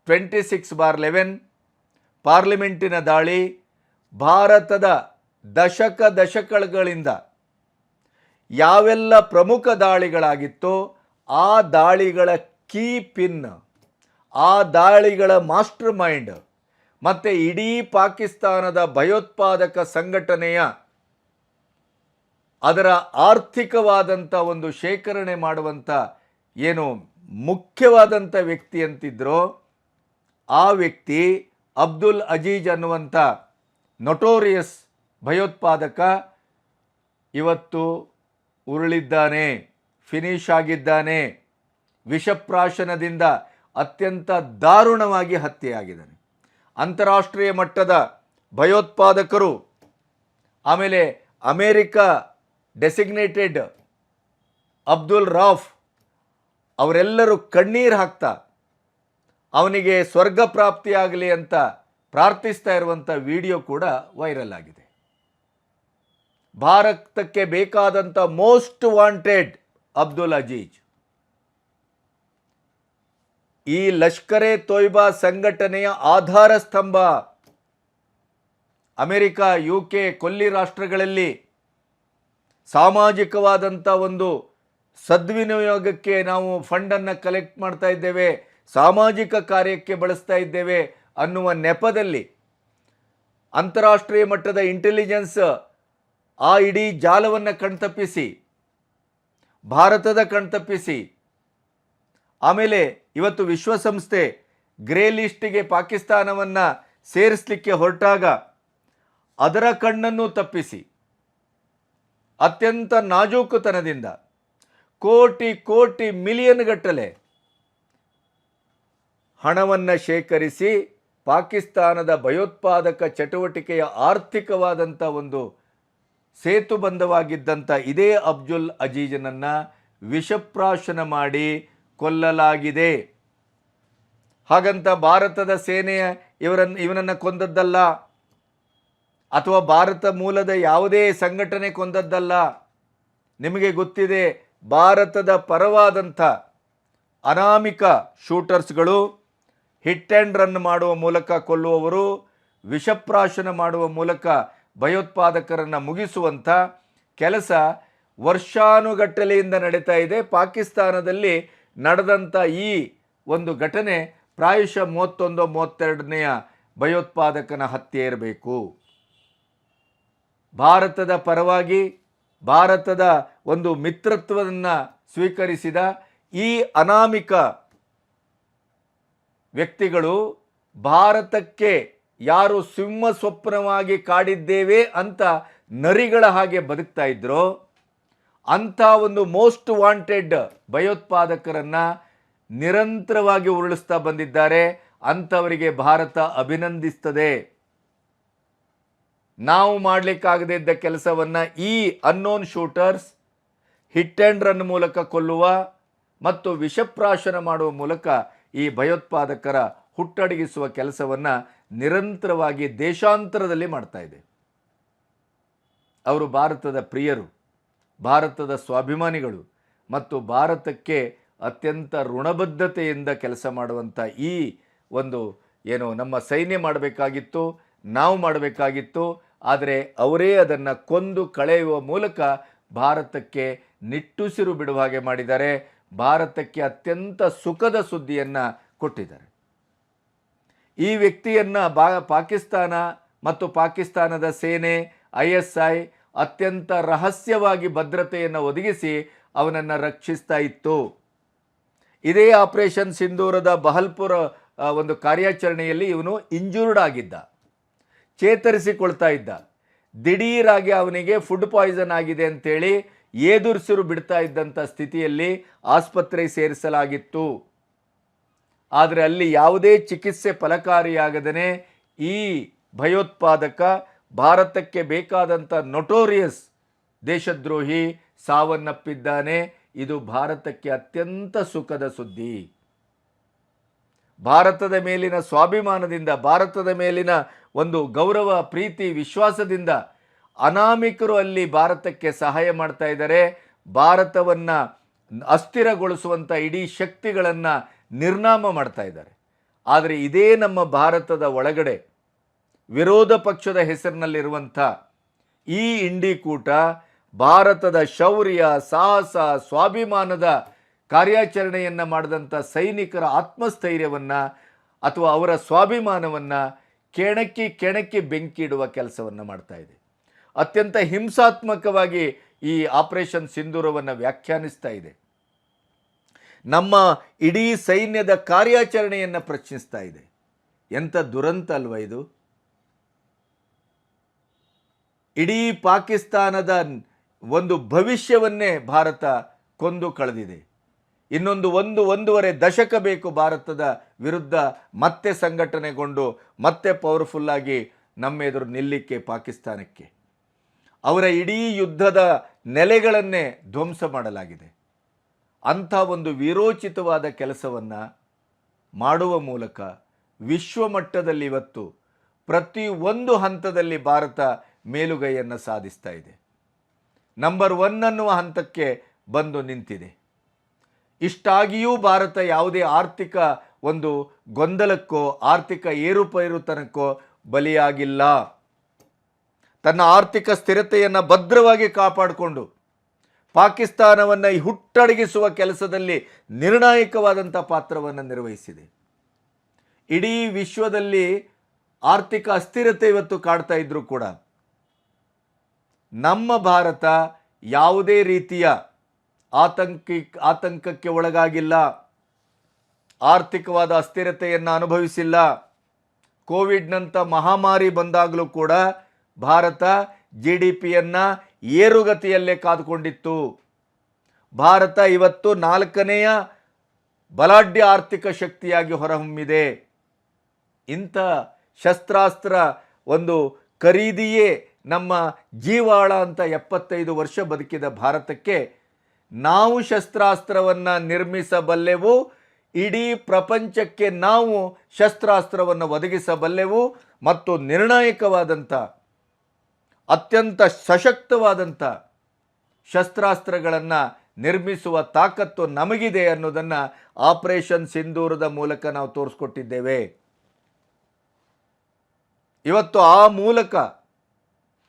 ಟ್ವೆಂಟಿ ಸಿಕ್ಸ್ ಬಾರ್ ಲೆವೆನ್ ಪಾರ್ಲಿಮೆಂಟಿನ ದಾಳಿ, ಭಾರತದ ದಶಕ ದಶಕಗಳಿಂದ ಯಾವೆಲ್ಲ ಪ್ರಮುಖ ದಾಳಿಗಳಾಗಿತ್ತೋ ಆ ದಾಳಿಗಳ ಕೀ ಪಿನ್, ಆ ದಾಳಿಗಳ ಮಾಸ್ಟರ್ ಮೈಂಡ್, ಮತ್ತು ಇಡೀ ಪಾಕಿಸ್ತಾನದ ಭಯೋತ್ಪಾದಕ ಸಂಘಟನೆಯ ಅದರ ಆರ್ಥಿಕವಾದಂಥ ಒಂದು ಶೇಖರಣೆ ಮಾಡುವಂಥ ಏನು ಮುಖ್ಯವಾದಂಥ ವ್ಯಕ್ತಿ ಅಂತಿದ್ರೋ ಆ ವ್ಯಕ್ತಿ ಅಬ್ದುಲ್ ಅಜೀಜ್ ಅನ್ನುವಂಥ ನೊಟೋರಿಯಸ್ ಭಯೋತ್ಪಾದಕ ಇವತ್ತು ಉರುಳಿದ್ದಾನೆ ಫಿನಿಶ್ ಆಗಿದ್ದಾನೆ, ವಿಷಪ್ರಾಶನದಿಂದ ಅತ್ಯಂತ ದಾರುಣವಾಗಿ ಹತ್ಯೆಯಾಗಿದ್ದಾನೆ. ಅಂತಾರಾಷ್ಟ್ರೀಯ ಮಟ್ಟದ ಭಯೋತ್ಪಾದಕರು, ಆಮೇಲೆ ಅಮೇರಿಕ ಡೆಸಿಗ್ನೇಟೆಡ್ ಅಬ್ದುಲ್ ರಾಫ್ ಅವರೆಲ್ಲರೂ ಕಣ್ಣೀರು ಹಾಕ್ತಾ, ಅವನಿಗೆ ಸ್ವರ್ಗ ಪ್ರಾಪ್ತಿಯಾಗಲಿ ಅಂತ ಪ್ರಾರ್ಥಿಸ್ತಾ ಇರುವಂಥ ವಿಡಿಯೋ ಕೂಡ ವೈರಲ್ ಆಗಿದೆ. ಭಾರತಕ್ಕೆ ಬೇಕಾದಂಥ ಮೋಸ್ಟ್ ವಾಂಟೆಡ್ ಅಬ್ದುಲ್ ಅಜೀಜ್. ಈ ಲಷ್ಕರೆ ತೊಯ್ಬಾ ಸಂಘಟನೆಯ ಆಧಾರ ಸ್ತಂಭ ಅಮೆರಿಕ ಯು ಕೆ ಕೊಲ್ಲಿ ರಾಷ್ಟ್ರಗಳಲ್ಲಿ ಸಾಮಾಜಿಕವಾದಂಥ ಒಂದು ಸದ್ವಿನಿಯೋಗಕ್ಕೆ ನಾವು ಫಂಡನ್ನು ಕಲೆಕ್ಟ್ ಮಾಡ್ತಾ ಇದ್ದೇವೆ, ಸಾಮಾಜಿಕ ಕಾರ್ಯಕ್ಕೆ ಬಳಸ್ತಾ ಇದ್ದೇವೆ ಅನ್ನುವ ನೆಪದಲ್ಲಿ ಅಂತಾರಾಷ್ಟ್ರೀಯ ಮಟ್ಟದ ಇಂಟೆಲಿಜೆನ್ಸ್ ಆ ಇಡೀ ಜಾಲವನ್ನು ಕಣ್ತಪ್ಪಿಸಿ, ಭಾರತದ ಕಣ್ತಪ್ಪಿಸಿ. ಆಮೇಲೆ ಇವತ್ತು ವಿಶ್ವಸಂಸ್ಥೆ ಗ್ರೇ ಲಿಸ್ಟಿಗೆ ಪಾಕಿಸ್ತಾನವನ್ನು ಸೇರಿಸಲಿಕ್ಕೆ ಹೊರಟಾಗ ಅದರ ಕಣ್ಣನ್ನು ತಪ್ಪಿಸಿ. ಅತ್ಯಂತ ನಾಜೂಕುತನದಿಂದ ಕೋಟಿ ಕೋಟಿ ಮಿಲಿಯನ್ ಗಟ್ಟಲೆ ಹಣವನ್ನು ಶೇಖರಿಸಿ ಪಾಕಿಸ್ತಾನದ ಭಯೋತ್ಪಾದಕ ಚಟುವಟಿಕೆಯ ಆರ್ಥಿಕವಾದಂಥ ಒಂದು ಸೇತುಬಂಧವಾಗಿದ್ದಂಥ ಇದೇ ಅಬ್ದುಲ್ ಅಜೀಜನನ್ನು ವಿಷಪ್ರಾಶನ ಮಾಡಿ ಕೊಲ್ಲಲಾಗಿದೆ. ಹಾಗಂತ ಭಾರತದ ಸೇನೆಯ ಇವರನ್ನು ಇವನನ್ನು ಕೊಂದದ್ದಲ್ಲ? ಅಥವಾ ಭಾರತ ಮೂಲದ ಯಾವುದೇ ಸಂಘಟನೆ ಕೊಂದದ್ದಲ್ಲ? ನಿಮಗೆ ಗೊತ್ತಿದೆ, ಭಾರತದ ಪರವಾದಂಥ ಅನಾಮಿಕ ಶೂಟರ್ಸ್ಗಳು ಹಿಟ್ ಆ್ಯಂಡ್ ರನ್ ಮಾಡುವ ಮೂಲಕ ಕೊಲ್ಲುವವರು, ವಿಷಪ್ರಾಶನ ಮಾಡುವ ಮೂಲಕ ಭಯೋತ್ಪಾದಕರನ್ನು ಮುಗಿಸುವಂಥ ಕೆಲಸ ವರ್ಷಾನುಗಟ್ಟಲೆಯಿಂದ ನಡೀತಾ ಇದೆ. ಪಾಕಿಸ್ತಾನದಲ್ಲಿ ನಡೆದಂಥ ಈ ಒಂದು ಘಟನೆ ಪ್ರಾಯಶಃ ಮೂವತ್ತೊಂದು, ಮೂವತ್ತೆರಡನೆಯ ಭಯೋತ್ಪಾದಕನ ಹತ್ಯೆ ಇರಬೇಕು. ಭಾರತದ ಪರವಾಗಿ ಭಾರತದ ಒಂದು ಮಿತ್ರತ್ವವನ್ನು ಸ್ವೀಕರಿಸಿದ ಈ ಅನಾಮಿಕ ವ್ಯಕ್ತಿಗಳು ಭಾರತಕ್ಕೆ ಯಾರು ಸಿಂಹ ಸ್ವಪ್ನವಾಗಿ ಕಾಡಿದ್ದೇವೆ ಅಂತ ನರಿಗಳ ಹಾಗೆ ಬದುಕ್ತಾ ಇದ್ರೋ, ಅಂಥ ಒಂದು ಮೋಸ್ಟ್ ವಾಂಟೆಡ್ ಭಯೋತ್ಪಾದಕರನ್ನು ನಿರಂತರವಾಗಿ ಉರುಳಿಸ್ತಾ ಬಂದಿದ್ದಾರೆ. ಅಂಥವರಿಗೆ ಭಾರತ ಅಭಿನಂದಿಸ್ತದೆ. ನಾವು ಮಾಡಲಿಕ್ಕಾಗದೇ ಇದ್ದ ಕೆಲಸವನ್ನು ಈ unknown shooters hit and run ಮೂಲಕ ಕೊಲ್ಲುವ ಮತ್ತು ವಿಷಪ್ರಾಶನ ಮಾಡುವ ಮೂಲಕ ಈ ಭಯೋತ್ಪಾದಕರ ಹುಟ್ಟಡಗಿಸುವ ಕೆಲಸವನ್ನು ನಿರಂತರವಾಗಿ ದೇಶಾಂತರದಲ್ಲಿ ಮಾಡ್ತಾ ಇದೆ. ಅವರು ಭಾರತದ ಪ್ರಿಯರು, ಭಾರತದ ಸ್ವಾಭಿಮಾನಿಗಳು ಮತ್ತು ಭಾರತಕ್ಕೆ ಅತ್ಯಂತ ಋಣಬದ್ಧತೆಯಿಂದ ಕೆಲಸ ಮಾಡುವಂಥ ಈ ಒಂದು ಏನು ನಮ್ಮ ಸೈನ್ಯ ಮಾಡಬೇಕಾಗಿತ್ತು, ನಾವು ಮಾಡಬೇಕಾಗಿತ್ತು, ಆದರೆ ಅವರೇ ಅದನ್ನು ಕೊಂದು ಕಳೆಯುವ ಮೂಲಕ ಭಾರತಕ್ಕೆ ನಿಟ್ಟುಸಿರು ಬಿಡುವ ಹಾಗೆ ಮಾಡಿದ್ದಾರೆ. ಭಾರತಕ್ಕೆ ಅತ್ಯಂತ ಸುಖದ ಸುದ್ದಿಯನ್ನು ಕೊಟ್ಟಿದ್ದಾರೆ. ಈ ವ್ಯಕ್ತಿಯನ್ನು ಬಾ, ಪಾಕಿಸ್ತಾನ ಮತ್ತು ಪಾಕಿಸ್ತಾನದ ಸೇನೆ, ಐ ಎಸ್ ಐ ಅತ್ಯಂತ ರಹಸ್ಯವಾಗಿ ಭದ್ರತೆಯನ್ನು ಒದಗಿಸಿ ಅವನನ್ನು ರಕ್ಷಿಸ್ತಾ ಇತ್ತು. ಇದೇ ಆಪರೇಷನ್ ಸಿಂಧೂರದ ಬಹಲ್ಪುರ ಒಂದು ಕಾರ್ಯಾಚರಣೆಯಲ್ಲಿ ಇವನು ಇಂಜೂರ್ಡ್ ಆಗಿದ್ದ. ಚೇತರಿಸಿಕೊಳ್ತಾ ಇದ್ದ. ದಿಢೀರಾಗಿ ಅವನಿಗೆ ಫುಡ್ ಪಾಯ್ಸನ್ ಆಗಿದೆ ಅಂತೇಳಿ ಏದುರ್ಸಿರು ಬಿಡ್ತಾ ಇದ್ದಂಥ ಸ್ಥಿತಿಯಲ್ಲಿ ಆಸ್ಪತ್ರೆಗೆ ಸೇರಿಸಲಾಗಿತ್ತು. ಆದರೆ ಅಲ್ಲಿ ಯಾವುದೇ ಚಿಕಿತ್ಸೆ ಫಲಕಾರಿಯಾಗದೇ ಈ ಭಯೋತ್ಪಾದಕ ಭಾರತಕ್ಕೆ ಬೇಕಾದಂಥ ನೊಟೋರಿಯಸ್ ದೇಶದ್ರೋಹಿ ಸಾವನ್ನಪ್ಪಿದ್ದಾನೆ. ಇದು ಭಾರತಕ್ಕೆ ಅತ್ಯಂತ ಸುಖದ ಸುದ್ದಿ. ಭಾರತದ ಮೇಲಿನ ಸ್ವಾಭಿಮಾನದಿಂದ, ಭಾರತದ ಮೇಲಿನ ಒಂದು ಗೌರವ, ಪ್ರೀತಿ, ವಿಶ್ವಾಸದಿಂದ ಅನಾಮಿಕರು ಅಲ್ಲಿ ಭಾರತಕ್ಕೆ ಸಹಾಯ ಮಾಡ್ತಾ ಇದ್ದಾರೆ. ಭಾರತವನ್ನು ಅಸ್ಥಿರಗೊಳಿಸುವಂಥ ಇಡೀ ಶಕ್ತಿಗಳನ್ನು ನಿರ್ನಾಮ ಮಾಡ್ತಾ ಇದ್ದಾರೆ. ಆದರೆ ಇದೇ ನಮ್ಮ ಭಾರತದ ಒಳಗಡೆ ವಿರೋಧ ಪಕ್ಷದ ಹೆಸರಿನಲ್ಲಿರುವಂಥ ಈ ಇಂಡಿಕೂಟ ಭಾರತದ ಶೌರ್ಯ, ಸಾಹಸ, ಸ್ವಾಭಿಮಾನದ ಕಾರ್ಯಾಚರಣೆಯನ್ನು ಮಾಡಿದಂಥ ಸೈನಿಕರ ಆತ್ಮಸ್ಥೈರ್ಯವನ್ನು ಅಥವಾ ಅವರ ಸ್ವಾಭಿಮಾನವನ್ನು ಕೆಣಕಿ ಬೆಂಕಿ ಇಡುವ ಕೆಲಸವನ್ನು ಮಾಡ್ತಾ ಇದೆ. ಅತ್ಯಂತ ಹಿಂಸಾತ್ಮಕವಾಗಿ ಈ ಆಪರೇಷನ್ ಸಿಂಧೂರವನ್ನು ವ್ಯಾಖ್ಯಾನಿಸ್ತಾ ಇದೆ. ನಮ್ಮ ಇಡೀ ಸೈನ್ಯದ ಕಾರ್ಯಾಚರಣೆಯನ್ನು ಪ್ರಶ್ನಿಸ್ತಾ ಇದೆ. ಎಂಥ ದುರಂತ ಅಲ್ವ ಇದು? ಇಡೀ ಪಾಕಿಸ್ತಾನದ ಒಂದು ಭವಿಷ್ಯವನ್ನೇ ಭಾರತ ಕೊಂದು ಕಳೆದಿದೆ. ಇನ್ನೊಂದು ಒಂದು ಒಂದೂವರೆ ದಶಕ ಬೇಕು ಭಾರತದ ವಿರುದ್ಧ ಮತ್ತೆ ಸಂಘಟನೆಗೊಂಡು ಮತ್ತೆ ಪವರ್ಫುಲ್ಲಾಗಿ ನಮ್ಮ ಎದುರು ನಿಲ್ಲಿಕ್ಕೆ ಪಾಕಿಸ್ತಾನಕ್ಕೆ. ಅವರ ಇಡೀ ಯುದ್ಧದ ನೆಲೆಗಳನ್ನೇ ಧ್ವಂಸ ಮಾಡಲಾಗಿದೆ. ಅಂಥ ಒಂದು ವಿರೋಚಿತವಾದ ಕೆಲಸವನ್ನು ಮಾಡುವ ಮೂಲಕ ವಿಶ್ವಮಟ್ಟದಲ್ಲಿ ಇವತ್ತು ಒಂದು ಹಂತದಲ್ಲಿ ಭಾರತ ಮೇಲುಗೈಯನ್ನು ಸಾಧಿಸ್ತಾ ಇದೆ. ನಂಬರ್ ಒನ್ ಅನ್ನುವ ಹಂತಕ್ಕೆ ಬಂದು ನಿಂತಿದೆ. ಇಷ್ಟಾಗಿಯೂ ಭಾರತ ಯಾವುದೇ ಆರ್ಥಿಕ ಒಂದು ಗೊಂದಲಕ್ಕೋ, ಆರ್ಥಿಕ ಏರುಪೇರುತನಕ್ಕೋ ಬಲಿಯಾಗಿಲ್ಲ. ತನ್ನ ಆರ್ಥಿಕ ಸ್ಥಿರತೆಯನ್ನು ಭದ್ರವಾಗಿ ಕಾಪಾಡಿಕೊಂಡು ಪಾಕಿಸ್ತಾನವನ್ನು ಹುಟ್ಟಡಗಿಸುವ ಕೆಲಸದಲ್ಲಿ ನಿರ್ಣಾಯಕವಾದಂಥ ಪಾತ್ರವನ್ನು ನಿರ್ವಹಿಸಿದೆ. ಇಡೀ ವಿಶ್ವದಲ್ಲಿ ಆರ್ಥಿಕ ಅಸ್ಥಿರತೆ ಇವತ್ತು ಕಾಡ್ತಾ ಇದ್ರೂ ಕೂಡ ನಮ್ಮ ಭಾರತ ಯಾವುದೇ ರೀತಿಯ ಆತಂಕಿ, ಆತಂಕಕ್ಕೆ ಒಳಗಾಗಿಲ್ಲ, ಆರ್ಥಿಕವಾದ ಅಸ್ಥಿರತೆಯನ್ನು ಅನುಭವಿಸಿಲ್ಲ ಕೋವಿಡ್ನಂಥ ಮಹಾಮಾರಿ ಬಂದಾಗಲೂ ಕೂಡ ಭಾರತ ಜಿ ಡಿ ಪಿಯನ್ನು ಏರುಗತಿಯಲ್ಲೇ ಕಾದುಕೊಂಡಿತ್ತು. ಭಾರತ ಇವತ್ತು ನಾಲ್ಕನೆಯ ಬಲಾಢ್ಯ ಆರ್ಥಿಕ ಶಕ್ತಿಯಾಗಿ ಹೊರಹೊಮ್ಮಿದೆ. ಇಂಥ ಶಸ್ತ್ರಾಸ್ತ್ರ ಒಂದು ಖರೀದಿಯೇ ನಮ್ಮ ಜೀವಾಳ ಅಂತ ಎಪ್ಪತ್ತೈದು ವರ್ಷ ಬದುಕಿದ ಭಾರತಕ್ಕೆ ನಾವು ಶಸ್ತ್ರಾಸ್ತ್ರವನ್ನು ನಿರ್ಮಿಸಬಲ್ಲೆವು, ಇಡೀ ಪ್ರಪಂಚಕ್ಕೆ ನಾವು ಶಸ್ತ್ರಾಸ್ತ್ರವನ್ನು ಒದಗಿಸಬಲ್ಲೆವು ಮತ್ತು ನಿರ್ಣಾಯಕವಾದಂಥ ಅತ್ಯಂತ ಸಶಕ್ತವಾದಂಥ ಶಸ್ತ್ರಾಸ್ತ್ರಗಳನ್ನು ನಿರ್ಮಿಸುವ ತಾಕತ್ತು ನಮಗಿದೆ ಅನ್ನೋದನ್ನು ಆಪರೇಷನ್ ಸಿಂಧೂರದ ಮೂಲಕ ನಾವು ತೋರಿಸ್ಕೊಟ್ಟಿದ್ದೇವೆ. ಇವತ್ತು ಆ ಮೂಲಕ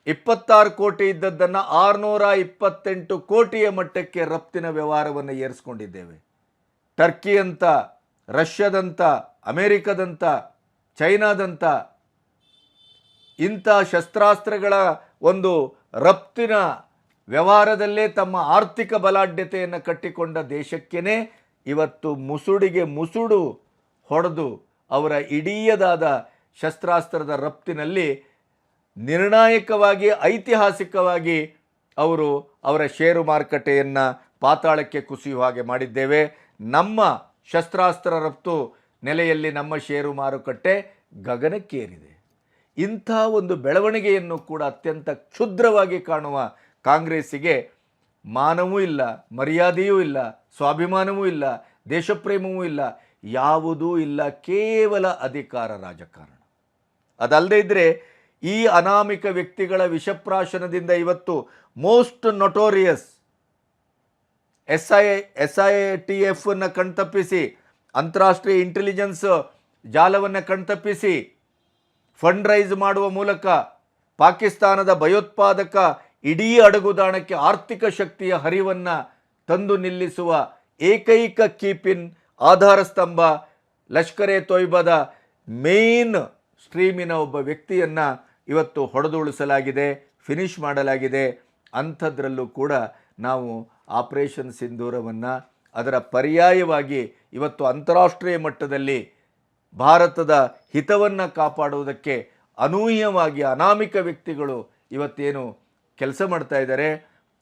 ಇಪ್ಪತ್ತಾರು ಕೋಟಿ ಇದ್ದದ್ದನ್ನು ಆರುನೂರ ಇಪ್ಪತ್ತೆಂಟು ಕೋಟಿಯ ಮಟ್ಟಕ್ಕೆ ರಫ್ತಿನ ವ್ಯವಹಾರವನ್ನು ಏರಿಸ್ಕೊಂಡಿದ್ದೇವೆ. ಟರ್ಕಿ ಅಂತ ರಷ್ಯಾದಂಥ ಅಮೇರಿಕದಂಥ ಚೈನಾದಂಥ ಇಂಥ ಶಸ್ತ್ರಾಸ್ತ್ರಗಳ ಒಂದು ರಫ್ತಿನ ವ್ಯವಹಾರದಲ್ಲೇ ತಮ್ಮ ಆರ್ಥಿಕ ಬಲಾಢ್ಯತೆಯನ್ನು ಕಟ್ಟಿಕೊಂಡ ದೇಶಕ್ಕೇ ಇವತ್ತು ಮುಸುಡಿಗೆ ಮುಸುಡು ಹೊಡೆದು ಅವರ ಇಡೀಯದಾದ ಶಸ್ತ್ರಾಸ್ತ್ರದ ರಫ್ತಿನಲ್ಲಿ ನಿರ್ಣಾಯಕವಾಗಿ, ಐತಿಹಾಸಿಕವಾಗಿ ಅವರು ಅವರ ಷೇರು ಮಾರುಕಟ್ಟೆಯನ್ನು ಪಾತಾಳಕ್ಕೆ ಕುಸಿಯುವ ಹಾಗೆ ಮಾಡಿದ್ದೇವೆ. ನಮ್ಮ ಶಸ್ತ್ರಾಸ್ತ್ರ ರಫ್ತು ನೆಲೆಯಲ್ಲಿ ನಮ್ಮ ಷೇರು ಮಾರುಕಟ್ಟೆ ಗಗನಕ್ಕೇರಿದೆ. ಇಂಥ ಒಂದು ಬೆಳವಣಿಗೆಯನ್ನು ಕೂಡ ಅತ್ಯಂತ ಕ್ಷುದ್ರವಾಗಿ ಕಾಣುವ ಕಾಂಗ್ರೆಸ್ಸಿಗೆ ಮಾನವೂ ಇಲ್ಲ, ಮರ್ಯಾದೆಯೂ ಇಲ್ಲ, ಸ್ವಾಭಿಮಾನವೂ ಇಲ್ಲ, ದೇಶಪ್ರೇಮವೂ ಇಲ್ಲ, ಯಾವುದೂ ಇಲ್ಲ, ಕೇವಲ ಅಧಿಕಾರ ರಾಜಕಾರಣ. ಅದಲ್ಲದೆ ಇದ್ದರೆ ಈ ಅನಾಮಿಕ ವ್ಯಕ್ತಿಗಳ ವಿಷಪ್ರಾಶನದಿಂದ ಇವತ್ತು most notorious S I S I T F ಅನ್ನು ಕಣ್ತಪ್ಪಿಸಿ, ಅಂತಾರಾಷ್ಟ್ರೀಯ ಇಂಟೆಲಿಜೆನ್ಸ್ ಜಾಲವನ್ನು ಕಣ್ತಪ್ಪಿಸಿ ಫಂಡ್ ರೈಸ್ ಮಾಡುವ ಮೂಲಕ ಪಾಕಿಸ್ತಾನದ ಭಯೋತ್ಪಾದಕ ಇಡೀ ಅಡಗುದಾಣಕ್ಕೆ ಆರ್ಥಿಕ ಶಕ್ತಿಯ ಹರಿವನ್ನು ತಂದು ನಿಲ್ಲಿಸುವ ಏಕೈಕ ಕೀಪಿನ್ ಆಧಾರ ಸ್ತಂಭ ಲಷ್ಕರ್ ಎ ತೊಯ್ಬದ ಮೇನ್ ಸ್ಟ್ರೀಮಿನ ಒಬ್ಬ ವ್ಯಕ್ತಿಯನ್ನು ಇವತ್ತು ಹೊಡೆದುಳಿಸಲಾಗಿದೆ ಫಿನಿಶ್ ಮಾಡಲಾಗಿದೆ. ಅಂಥದ್ರಲ್ಲೂ ಕೂಡ ನಾವು ಆಪರೇಷನ್ ಸಿಂಧೂರವನ್ನು ಅದರ ಪರ್ಯಾಯವಾಗಿ ಇವತ್ತು ಅಂತಾರಾಷ್ಟ್ರೀಯ ಮಟ್ಟದಲ್ಲಿ ಭಾರತದ ಹಿತವನ್ನು ಕಾಪಾಡುವುದಕ್ಕೆ ಅನೂಹ್ಯವಾಗಿ ಅನಾಮಿಕ ವ್ಯಕ್ತಿಗಳು ಇವತ್ತೇನು ಕೆಲಸ ಮಾಡ್ತಾ ಇದ್ದಾರೆ.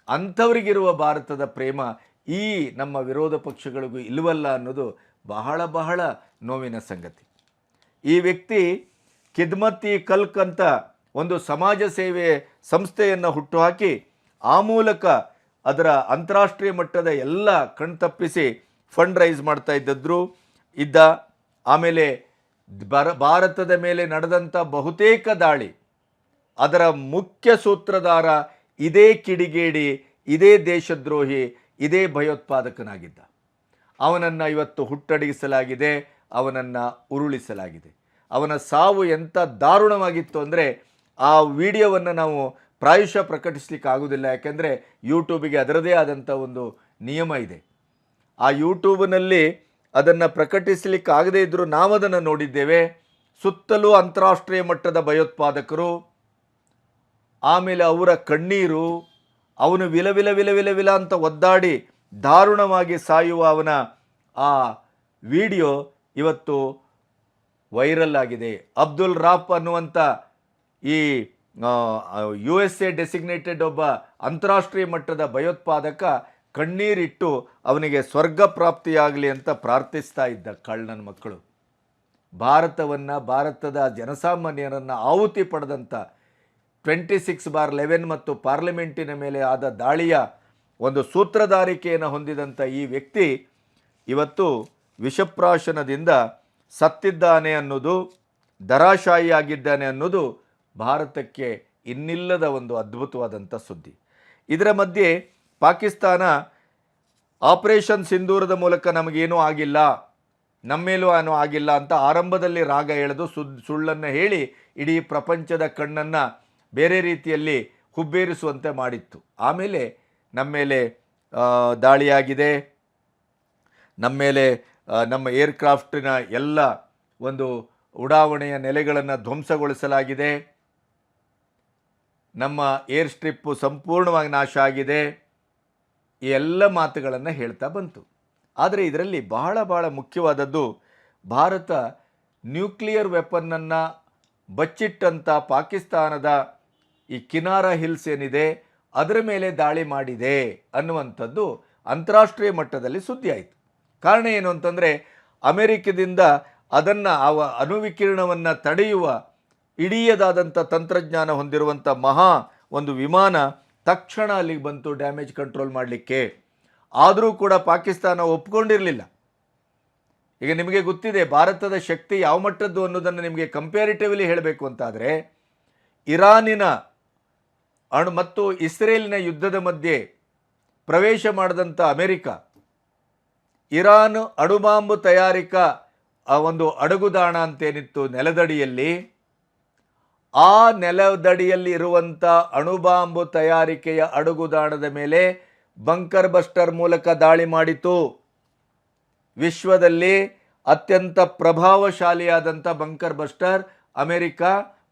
ಅಂಥವರಿಗಿರುವ ಭಾರತದ ಪ್ರೇಮ ಈ ನಮ್ಮ ವಿರೋಧ ಪಕ್ಷಗಳಿಗೂ ಇಲ್ಲವಲ್ಲ ಅನ್ನೋದು ಬಹಳ ಬಹಳ ನೋವಿನ ಸಂಗತಿ. ಈ ವ್ಯಕ್ತಿ ಕಿದ್ಮತ್ತಿ ಕಲ್ಕ್ ಅಂತ ಒಂದು ಸಮಾಜ ಸೇವೆ ಸಂಸ್ಥೆಯನ್ನು ಹುಟ್ಟುಹಾಕಿ ಆ ಮೂಲಕ ಅದರ ಅಂತಾರಾಷ್ಟ್ರೀಯ ಮಟ್ಟದ ಎಲ್ಲ ಕಣ್ತಪ್ಪಿಸಿ ಫಂಡ್ ರೈಸ್ ಮಾಡ್ತಾ ಇದ್ದದ್ರು, ಇದ್ದ ಆಮೇಲೆ ಬರ ಭಾರತದ ಮೇಲೆ ನಡೆದಂಥ ಬಹುತೇಕ ದಾಳಿ, ಅದರ ಮುಖ್ಯ ಸೂತ್ರಧಾರ ಇದೇ ಕಿಡಿಗೇಡಿ, ಇದೇ ದೇಶದ್ರೋಹಿ, ಇದೇ ಭಯೋತ್ಪಾದಕನಾಗಿದ್ದ. ಅವನನ್ನು ಇವತ್ತು ಹುಟ್ಟಡಗಿಸಲಾಗಿದೆ ಅವನನ್ನು ಉರುಳಿಸಲಾಗಿದೆ. ಅವನ ಸಾವು ಎಂಥ ದಾರುಣವಾಗಿತ್ತು ಅಂದರೆ ಆ ವಿಡಿಯೋವನ್ನು ನಾವು ಪ್ರಾಯಶಃ ಪ್ರಕಟಿಸಲಿಕ್ಕೆ ಆಗೋದಿಲ್ಲ, ಯಾಕೆಂದರೆ ಯೂಟ್ಯೂಬಿಗೆ ಅದರದೇ ಆದಂಥ ಒಂದು ನಿಯಮ ಇದೆ. ಆ ಯೂಟ್ಯೂಬ್ನಲ್ಲಿ ಅದನ್ನು ಪ್ರಕಟಿಸಲಿಕ್ಕೆ ಆಗದೇ ಇದ್ದರೂ ನಾವು ಅದನ್ನು ನೋಡಿದ್ದೇವೆ. ಸುತ್ತಲೂ ಅಂತಾರಾಷ್ಟ್ರೀಯ ಮಟ್ಟದ ಭಯೋತ್ಪಾದಕರು, ಆಮೇಲೆ ಅವರ ಕಣ್ಣೀರು, ಅವನು ವಿಲವಿಲ ವಿಲವಿಲ ವಿಲ ವಿಲ ವಿಲ ಅಂತ ಒದ್ದಾಡಿ ದಾರುಣವಾಗಿ ಸಾಯುವ ಅವನ ಆ ವಿಡಿಯೋ ಇವತ್ತು ವೈರಲ್ ಆಗಿದೆ. ಅಬ್ದುಲ್ ರಾಫ್ ಅನ್ನುವಂಥ ಈ ಯು ಎಸ್ ಎ ಡೆಸಿಗ್ನೇಟೆಡ್ ಒಬ್ಬ ಅಂತಾರಾಷ್ಟ್ರೀಯ ಮಟ್ಟದ ಭಯೋತ್ಪಾದಕ ಕಣ್ಣೀರಿಟ್ಟು ಅವನಿಗೆ ಸ್ವರ್ಗ ಪ್ರಾಪ್ತಿಯಾಗಲಿ ಅಂತ ಪ್ರಾರ್ಥಿಸ್ತಾ ಇದ್ದ ಕಳ್ಳನ ಮಕ್ಕಳು. ಭಾರತವನ್ನು, ಭಾರತದ ಜನಸಾಮಾನ್ಯರನ್ನು ಆಹುತಿ ಪಡೆದಂಥ ಟ್ವೆಂಟಿ ಸಿಕ್ಸ್ ಬಾರ್ ಲೆವೆನ್ ಮತ್ತು ಪಾರ್ಲಿಮೆಂಟಿನ ಮೇಲೆ ಆದ ದಾಳಿಯ ಒಂದು ಸೂತ್ರಧಾರಿಕೆಯನ್ನು ಹೊಂದಿದಂಥ ಈ ವ್ಯಕ್ತಿ ಇವತ್ತು ವಿಷಪ್ರಾಶನದಿಂದ ಸತ್ತಿದ್ದಾನೆ ಅನ್ನೋದು ದರಾಶಾಹಿಯಾಗಿದ್ದಾನೆ ಅನ್ನೋದು ಭಾರತಕ್ಕೆ ಇನ್ನಿಲ್ಲದ ಒಂದು ಅದ್ಭುತವಾದಂಥ ಸುದ್ದಿ. ಇದರ ಮಧ್ಯೆ ಪಾಕಿಸ್ತಾನ ಆಪರೇಷನ್ ಸಿಂಧೂರದ ಮೂಲಕ ನಮಗೇನೂ ಆಗಿಲ್ಲ, ನಮ್ಮೇಲೂ ಏನು ಆಗಿಲ್ಲ ಅಂತ ಆರಂಭದಲ್ಲಿ ರಾಗ ಎಳೆದು ಸುದ್, ಸುಳ್ಳನ್ನು ಹೇಳಿ ಇಡೀ ಪ್ರಪಂಚದ ಕಣ್ಣನ್ನು ಬೇರೆ ರೀತಿಯಲ್ಲಿ ಹುಬ್ಬೇರಿಸುವಂತೆ ಮಾಡಿತ್ತು. ಆಮೇಲೆ ನಮ್ಮ ಮೇಲೆ ದಾಳಿಯಾಗಿದೆ. ನಮ್ಮ ಮೇಲೆ ನಮ್ಮ ಏರ್ಕ್ರಾಫ್ಟಿನ ಎಲ್ಲ ಒಂದು ಉಡಾವಣೆಯ ನೆಲೆಗಳನ್ನು ಧ್ವಂಸಗೊಳಿಸಲಾಗಿದೆ. ನಮ್ಮ ಏರ್ ಸ್ಟ್ರಿಪ್ಪು ಸಂಪೂರ್ಣವಾಗಿ ನಾಶ ಆಗಿದೆ. ಎಲ್ಲ ಮಾತುಗಳನ್ನು ಹೇಳ್ತಾ ಬಂತು. ಆದರೆ ಇದರಲ್ಲಿ ಬಹಳ ಬಹಳ ಮುಖ್ಯವಾದದ್ದು ಭಾರತ ನ್ಯೂಕ್ಲಿಯರ್ ವೆಪನ್ನನ್ನು ಬಚ್ಚಿಟ್ಟಂಥ ಪಾಕಿಸ್ತಾನದ ಈ ಕಿನಾರ ಹಿಲ್ಸ್ ಏನಿದೆ, ಅದರ ಮೇಲೆ ದಾಳಿ ಮಾಡಿದೆ ಅನ್ನುವಂಥದ್ದು ಅಂತಾರಾಷ್ಟ್ರೀಯ ಮಟ್ಟದಲ್ಲಿ ಸುದ್ದಿ ಆಯಿತು. ಕಾರಣ ಏನು ಅಂತಂದರೆ, ಅಮೆರಿಕದಿಂದ ಅದನ್ನು ಅವ ಅಣುವಿಕಿರಣವನ್ನು ತಡೆಯುವ ಇಡೀಯದಾದಂಥ ತಂತ್ರಜ್ಞಾನ ಹೊಂದಿರುವಂಥ ಮಹಾ ಒಂದು ವಿಮಾನ ತಕ್ಷಣ ಅಲ್ಲಿಗೆ ಬಂತು ಡ್ಯಾಮೇಜ್ ಕಂಟ್ರೋಲ್ ಮಾಡಲಿಕ್ಕೆ. ಆದರೂ ಕೂಡ ಪಾಕಿಸ್ತಾನ ಒಪ್ಕೊಂಡಿರಲಿಲ್ಲ. ಈಗ ನಿಮಗೆ ಗೊತ್ತಿದೆ, ಭಾರತದ ಶಕ್ತಿ ಯಾವ ಮಟ್ಟದ್ದು ಅನ್ನೋದನ್ನು ನಿಮಗೆ ಕಂಪ್ಯಾರಿಟಿವ್ಲಿ ಹೇಳಬೇಕು ಅಂತಾದರೆ, ಇರಾನಿನ ಅಣು ಮತ್ತು ಇಸ್ರೇಲಿನ ಯುದ್ಧದ ಮಧ್ಯೆ ಪ್ರವೇಶ ಮಾಡಿದಂಥ ಅಮೆರಿಕ, ಇರಾನ್ ಅಣುಬಾಂಬು ತಯಾರಿಕಾ ಆ ಒಂದು ಅಡಗುದಾಣ ಅಂತೇನಿತ್ತು ನೆಲದಡಿಯಲ್ಲಿ ಆ ನೆಲದಡಿಯಲ್ಲಿ ಇರುವಂಥ ಅಣುಬಾಂಬು ತಯಾರಿಕೆಯ ಅಡುಗುದಾಣದ ಮೇಲೆ ಬಂಕರ್ ಬಸ್ಟರ್ ಮೂಲಕ ದಾಳಿ ಮಾಡಿತು. ವಿಶ್ವದಲ್ಲಿ ಅತ್ಯಂತ ಪ್ರಭಾವಶಾಲಿಯಾದಂಥ ಬಂಕರ್ ಬಸ್ಟರ್ ಅಮೆರಿಕ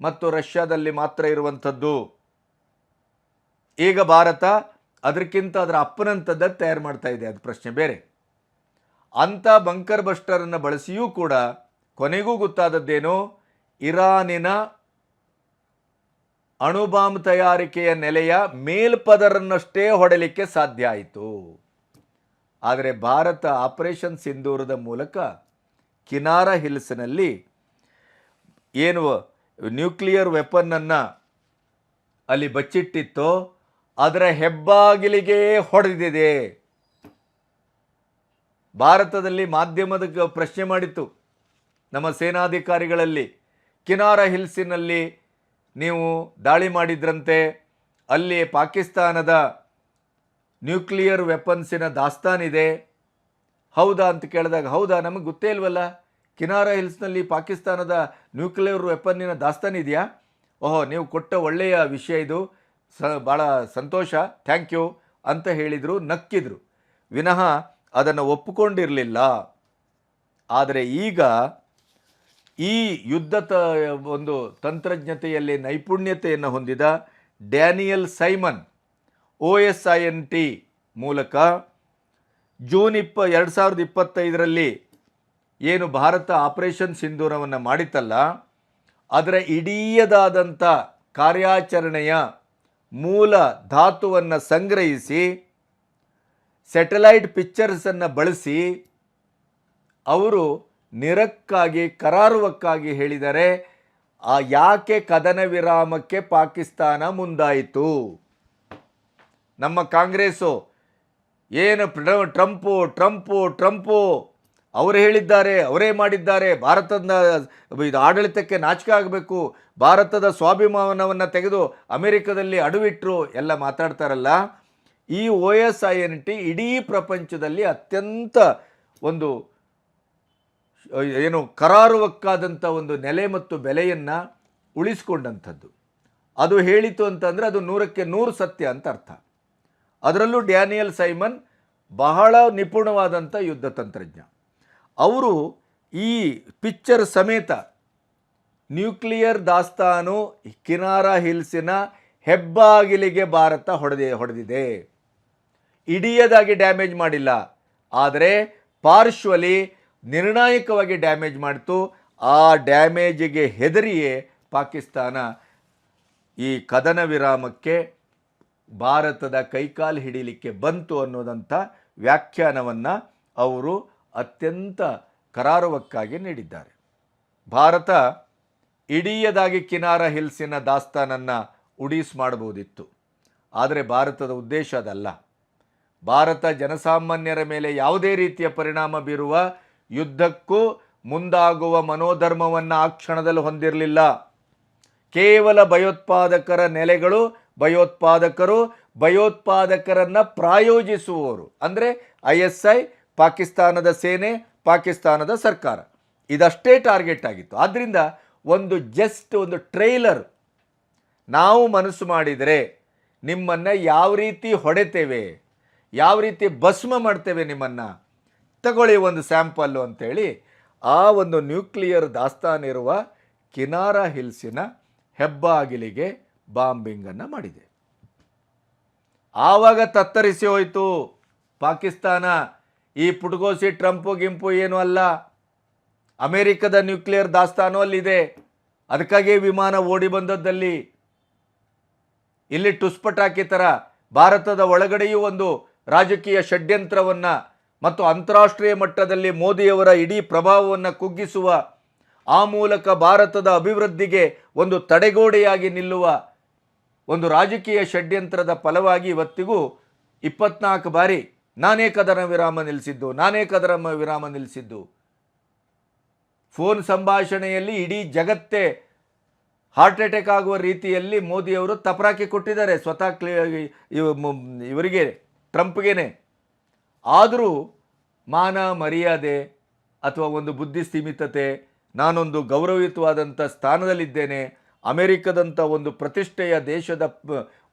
ಮತ್ತು ರಷ್ಯಾದಲ್ಲಿ ಮಾತ್ರ ಇರುವಂಥದ್ದು. ಈಗ ಭಾರತ ಅದಕ್ಕಿಂತ ಅದರ ಅಪ್ಪನಂಥದ್ದು ತಯಾರು ಮಾಡ್ತಾ ಇದೆ, ಅದು ಪ್ರಶ್ನೆ ಬೇರೆ. ಅಂಥ ಬಂಕರ್ ಬಸ್ಟರನ್ನು ಬಳಸಿಯೂ ಕೂಡ ಕೊನೆಗೂ ಗೊತ್ತಾದದ್ದೇನು? ಇರಾನಿನ ಅಣುಬಾಂಬ್ ತಯಾರಿಕೆಯ ನೆಲೆಯ ಮೇಲ್ಪದರನ್ನಷ್ಟೇ ಹೊಡಲಿಕ್ಕೆ ಸಾಧ್ಯ ಆಯಿತು. ಆದರೆ ಭಾರತ ಆಪರೇಷನ್ ಸಿಂಧೂರದ ಮೂಲಕ ಕಿನಾರ ಹಿಲ್ಸ್ನಲ್ಲಿ ಏನು ನ್ಯೂಕ್ಲಿಯರ್ ವೆಪನ್ನನ್ನು ಅಲ್ಲಿ ಬಚ್ಚಿಟ್ಟಿತ್ತೋ, ಅದರ ಹೆಬ್ಬಾಗಿಲಿಗೆ ಹೊಡೆದಿದೆ. ಭಾರತದಲ್ಲಿ ಮಾಧ್ಯಮದ ಪ್ರಶ್ನೆ ಮಾಡಿತ್ತು. ನಮ್ಮ ಸೇನಾಧಿಕಾರಿಗಳಲ್ಲಿ ಕಿನಾರ ಹಿಲ್ಸಿನಲ್ಲಿ ನೀವು ದಾಳಿ ಮಾಡಿದ್ರಂತೆ, ಅಲ್ಲಿ ಪಾಕಿಸ್ತಾನದ ನ್ಯೂಕ್ಲಿಯರ್ ವೆಪನ್ಸಿನ ದಾಸ್ತಾನಿದೆ ಹೌದಾ ಅಂತ ಕೇಳಿದಾಗ, ಹೌದಾ, ನಮಗೆ ಗೊತ್ತೇ ಇಲ್ವಲ್ಲ? ಕಿನಾರ ಹಿಲ್ಸ್ನಲ್ಲಿ ಪಾಕಿಸ್ತಾನದ ನ್ಯೂಕ್ಲಿಯರ್ ವೆಪನ್ನಿನ ದಾಸ್ತಾನು ಇದೆಯಾ? ಓಹೋ, ನೀವು ಕೊಟ್ಟ ಒಳ್ಳೆಯ ವಿಷಯ ಇದು. ಸ ಭಾಳ ಸಂತೋಷ, ಥ್ಯಾಂಕ್ ಯು ಅಂತ ಹೇಳಿದರು, ನಕ್ಕಿದ್ರು. ವಿನಃ ಅದನ್ನು ಒಪ್ಪಿಕೊಂಡಿರಲಿಲ್ಲ. ಆದರೆ ಈಗ ಈ ಯುದ್ಧ ತ ಒಂದು ತಂತ್ರಜ್ಞತೆಯಲ್ಲಿ ನೈಪುಣ್ಯತೆಯನ್ನು ಹೊಂದಿದ Daniel Simon O S I N T ಮೂಲಕ ಜೂನ್ ಇಪ್ಪ, ಎರಡು ಸಾವಿರದ ಇಪ್ಪತ್ತೈದರಲ್ಲಿ ಏನು ಭಾರತ ಆಪರೇಷನ್ ಸಿಂಧೂರವನ್ನು ಮಾಡಿತಲ್ಲ ಅದರ ಇಡೀಯದಾದಂಥ ಕಾರ್ಯಾಚರಣೆಯ ಮೂಲ ಧಾತುವನ್ನು ಸಂಗ್ರಹಿಸಿ, ಸ್ಯಾಟಲೈಟ್ ಪಿಕ್ಚರ್ಸನ್ನು ಬಳಸಿ, ಅವರು ನಿರಕ್ಕಾಗಿ, ಕರಾರುವಕ್ಕಾಗಿ ಹೇಳಿದರೆ, ಆ ಯಾಕೆ ಕದನ ವಿರಾಮಕ್ಕೆ ಪಾಕಿಸ್ತಾನ ಮುಂದಾಯಿತು? ನಮ್ಮ ಕಾಂಗ್ರೆಸ್ಸು, ಏನು ಟ್ರಂಪು ಟ್ರಂಪು ಟ್ರಂಪು, ಅವರು ಹೇಳಿದ್ದಾರೆ, ಅವರೇ ಮಾಡಿದ್ದಾರೆ, ಭಾರತದ ಇದು ಆಡಳಿತಕ್ಕೆ ನಾಚಿಕೆ ಆಗಬೇಕು, ಭಾರತದ ಸ್ವಾಭಿಮಾನವನ್ನು ತೆಗೆದು ಅಮೆರಿಕದಲ್ಲಿ ಅಡುವಿಟ್ರು ಎಲ್ಲ ಮಾತಾಡ್ತಾರಲ್ಲ, ಈ O S I N T ಇಡೀ ಪ್ರಪಂಚದಲ್ಲಿ ಅತ್ಯಂತ ಒಂದು ಏನು ಕರಾರುವಕ್ಕಾದಂಥ ಒಂದು ನೆಲೆ ಮತ್ತು ಬೆಲೆಯನ್ನು ಉಳಿಸ್ಕೊಂಡಂಥದ್ದು. ಅದು ಹೇಳಿತು ಅಂತಂದರೆ ಅದು ನೂರಕ್ಕೆ ನೂರು ಸತ್ಯ ಅಂತ ಅರ್ಥ. ಅದರಲ್ಲೂ ಡ್ಯಾನಿಯಲ್ ಸೈಮನ್ ಬಹಳ ನಿಪುಣವಾದಂಥ ಯುದ್ಧ ತಂತ್ರಜ್ಞ. ಅವರು ಈ ಪಿಕ್ಚರ್ ಸಮೇತ ನ್ಯೂಕ್ಲಿಯರ್ ದಾಸ್ತಾನು ಕಿನಾರ ಹಿಲ್ಸಿನ ಹೆಬ್ಬಾಗಿಲಿಗೆ ಭಾರತ ಹೊಡೆದಿ ಹೊಡೆದಿದೆ. ಇಡಿಯದಾಗಿ ಡ್ಯಾಮೇಜ್ ಮಾಡಿಲ್ಲ. ಆದರೆ ಪಾರ್ಶ್ವಲಿ ನಿರ್ಣಾಯಕವಾಗಿ ಡ್ಯಾಮೇಜ್ ಮಾಡಿತು. ಆ ಡ್ಯಾಮೇಜಿಗೆ ಹೆದರಿಯೇ ಪಾಕಿಸ್ತಾನ ಈ ಕದನ ವಿರಾಮಕ್ಕೆ ಭಾರತದ ಕೈಕಾಲು ಹಿಡಿಲಿಕ್ಕೆ ಬಂತು ಅನ್ನೋದಂಥ ವ್ಯಾಖ್ಯಾನವನ್ನು ಅವರು ಅತ್ಯಂತ ಕರಾರುವಕ್ಕಾಗಿ ನೀಡಿದ್ದಾರೆ. ಭಾರತ ಇಡೀಯದಾಗಿ ಕಿನಾರ ಹಿಲ್ಸಿನ ದಾಸ್ತಾನನ್ನು ಉಡೀಸ್ ಮಾಡಬಹುದಿತ್ತು. ಆದರೆ ಭಾರತದ ಉದ್ದೇಶ ಅದಲ್ಲ. ಭಾರತ ಜನಸಾಮಾನ್ಯರ ಮೇಲೆ ಯಾವುದೇ ರೀತಿಯ ಪರಿಣಾಮ ಬೀರುವ ಯುದ್ಧಕ್ಕೂ ಮುಂದಾಗುವ ಮನೋಧರ್ಮವನ್ನು ಆ ಕ್ಷಣದಲ್ಲಿ ಹೊಂದಿರಲಿಲ್ಲ. ಕೇವಲ ಭಯೋತ್ಪಾದಕರ ನೆಲೆಗಳು, ಭಯೋತ್ಪಾದಕರು, ಭಯೋತ್ಪಾದಕರನ್ನು ಪ್ರಾಯೋಜಿಸುವವರು. ಅಂದರೆ ಐ ಎಸ್ ಐ, ಪಾಕಿಸ್ತಾನದ ಸೇನೆ, ಪಾಕಿಸ್ತಾನದ ಸರ್ಕಾರ. ಇದಷ್ಟೇ ಟಾರ್ಗೆಟ್ ಆಗಿತ್ತು. ಆದ್ದರಿಂದ ಒಂದು ಜಸ್ಟ್ ಒಂದು ಟ್ರೈಲರ್ ನಾವು ಮನಸ್ಸು ಮಾಡಿದರೆ ನಿಮ್ಮನ್ನು ಯಾವ ರೀತಿ ಹೊಡೆತೇವೆ, ಯಾವ ರೀತಿ ಭಸ್ಮ ಮಾಡ್ತೇವೆ ನಿಮ್ಮನ್ನು ತಗೊಳ್ಳಿ ಒಂದು ಸ್ಯಾಂಪಲ್ಲು ಅಂಥೇಳಿ ಆ ಒಂದು ನ್ಯೂಕ್ಲಿಯರ್ ದಾಸ್ತಾನಿರುವ ಕಿನಾರ ಹಿಲ್ಸಿನ ಹೆಬ್ಬಾಗಿಲಿಗೆ ಬಾಂಬಿಂಗನ್ನು ಮಾಡಿದೆ. ಆವಾಗ ತತ್ತರಿಸಿ ಹೋಯಿತು. ಪಾಕಿಸ್ತಾನ, ಈ ಪುಟ್ಗೋಸಿ ಟ್ರಂಪು ಗಿಂಪು ಏನೂ ಅಲ್ಲ. ಅಮೆರಿಕದ ನ್ಯೂಕ್ಲಿಯರ್ ದಾಸ್ತಾನು ಅಲ್ಲಿದೆ. ಅದಕ್ಕಾಗಿ ವಿಮಾನ ಓಡಿ ಬಂದದ್ದಲ್ಲಿ. ಇಲ್ಲಿ ಟುಸ್ಪಟಾಕಿ ಥರ ಭಾರತದ ಒಳಗಡೆಯೂ ಒಂದು ರಾಜಕೀಯ ಷಡ್ಯಂತ್ರವನ್ನು ಮತ್ತು ಅಂತಾರಾಷ್ಟ್ರೀಯ ಮಟ್ಟದಲ್ಲಿ ಮೋದಿಯವರ ಇಡೀ ಪ್ರಭಾವವನ್ನು ಕುಗ್ಗಿಸುವ, ಆ ಮೂಲಕ ಭಾರತದ ಅಭಿವೃದ್ಧಿಗೆ ಒಂದು ತಡೆಗೋಡೆಯಾಗಿ ನಿಲ್ಲುವ ಒಂದು ರಾಜಕೀಯ ಷಡ್ಯಂತ್ರದ ಫಲವಾಗಿ ಇವತ್ತಿಗೂ ಇಪ್ಪತ್ನಾಲ್ಕು ಬಾರಿ ನಾನೇ ಕದನ ವಿರಾಮ ನಿಲ್ಲಿಸಿದ್ದು, ನಾನೇ ಕದನ ವಿರಾಮ ನಿಲ್ಲಿಸಿದ್ದು. ಫೋನ್ ಸಂಭಾಷಣೆಯಲ್ಲಿ ಇಡೀ ಜಗತ್ತೇ ಹಾರ್ಟ್ ಅಟ್ಯಾಕ್ ಆಗುವ ರೀತಿಯಲ್ಲಿ ಮೋದಿಯವರು ತಪರಾಕಿ ಕೊಟ್ಟಿದ್ದಾರೆ. ಸ್ವತಃ ಕ್ಲಿಯರ್ ಇವರಿಗೆ, ಟ್ರಂಪ್ಗೇನೆ. ಆದರೂ ಮಾನ ಮರ್ಯಾದೆ ಅಥವಾ ಒಂದು ಬುದ್ಧಿ ಸ್ಥೀಮಿತತೆ ನಾನೊಂದು ಗೌರವಯುತವಾದಂಥ ಸ್ಥಾನದಲ್ಲಿದ್ದೇನೆ, ಅಮೆರಿಕದಂಥ ಒಂದು ಪ್ರತಿಷ್ಠೆಯ ದೇಶದ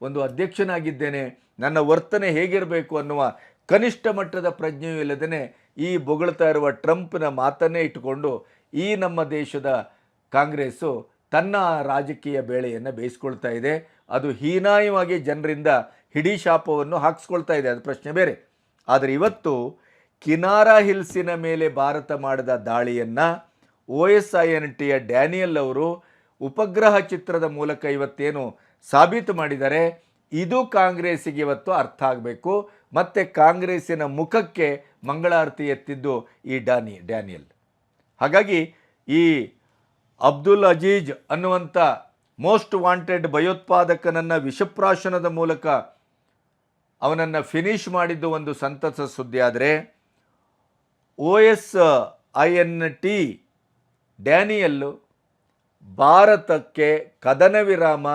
ಒಂದು ಅಧ್ಯಕ್ಷನಾಗಿದ್ದೇನೆ, ನನ್ನ ವರ್ತನೆ ಹೇಗಿರಬೇಕು ಅನ್ನುವ ಕನಿಷ್ಠ ಮಟ್ಟದ ಪ್ರಜ್ಞೆಯೂ ಇಲ್ಲದೇ ಈ ಬೊಗಳ್ತಾ ಇರುವ ಟ್ರಂಪ್ನ ಮಾತನ್ನೇ ಇಟ್ಟುಕೊಂಡು ಈ ನಮ್ಮ ದೇಶದ ಕಾಂಗ್ರೆಸ್ಸು ತನ್ನ ರಾಜಕೀಯ ಬೇಳೆಯನ್ನು ಬೇಯಿಸ್ಕೊಳ್ತಾ ಇದೆ. ಅದು ಹೀನಾಯವಾಗಿ ಜನರಿಂದ ಹಿಡಿ ಶಾಪವನ್ನು ಹಾಕಿಸ್ಕೊಳ್ತಾ ಇದೆ. ಅದು ಪ್ರಶ್ನೆ ಬೇರೆ. ಆದರೆ ಇವತ್ತು ಕಿನಾರಾ ಹಿಲ್ಸಿನ ಮೇಲೆ ಭಾರತ ಮಾಡಿದ ದಾಳಿಯನ್ನು ಒ ಎಸ್ ಐ ಎನ್ ಟಿಯ ಡ್ಯಾನಿಯಲ್ ಅವರು ಉಪಗ್ರಹ ಚಿತ್ರದ ಮೂಲಕ ಇವತ್ತೇನು ಸಾಬೀತು ಮಾಡಿದರೆ ಇದು ಕಾಂಗ್ರೆಸ್ಸಿಗೆ ಇವತ್ತು ಅರ್ಥ ಆಗಬೇಕು, ಮತ್ತು ಕಾಂಗ್ರೆಸ್ಸಿನ ಮುಖಕ್ಕೆ ಮಂಗಳಾರತಿ ಎತ್ತಿದ್ದು ಈ ಡಾನಿ, ಡ್ಯಾನಿಯಲ್. ಹಾಗಾಗಿ ಈ ಅಬ್ದುಲ್ ಅಜೀಜ್ ಅನ್ನುವಂಥ ಮೋಸ್ಟ್ ವಾಂಟೆಡ್ ಭಯೋತ್ಪಾದಕನನ್ನು ವಿಷಪ್ರಾಶನದ ಮೂಲಕ ಅವನನ್ನು ಫಿನಿಶ್ ಮಾಡಿದ್ದು ಒಂದು ಸಂತಸ ಸುದ್ದಿ ಆದರೆ O S I N T ಡ್ಯಾನಿಯಲ್ಲು ಭಾರತಕ್ಕೆ ಕದನ ವಿರಾಮ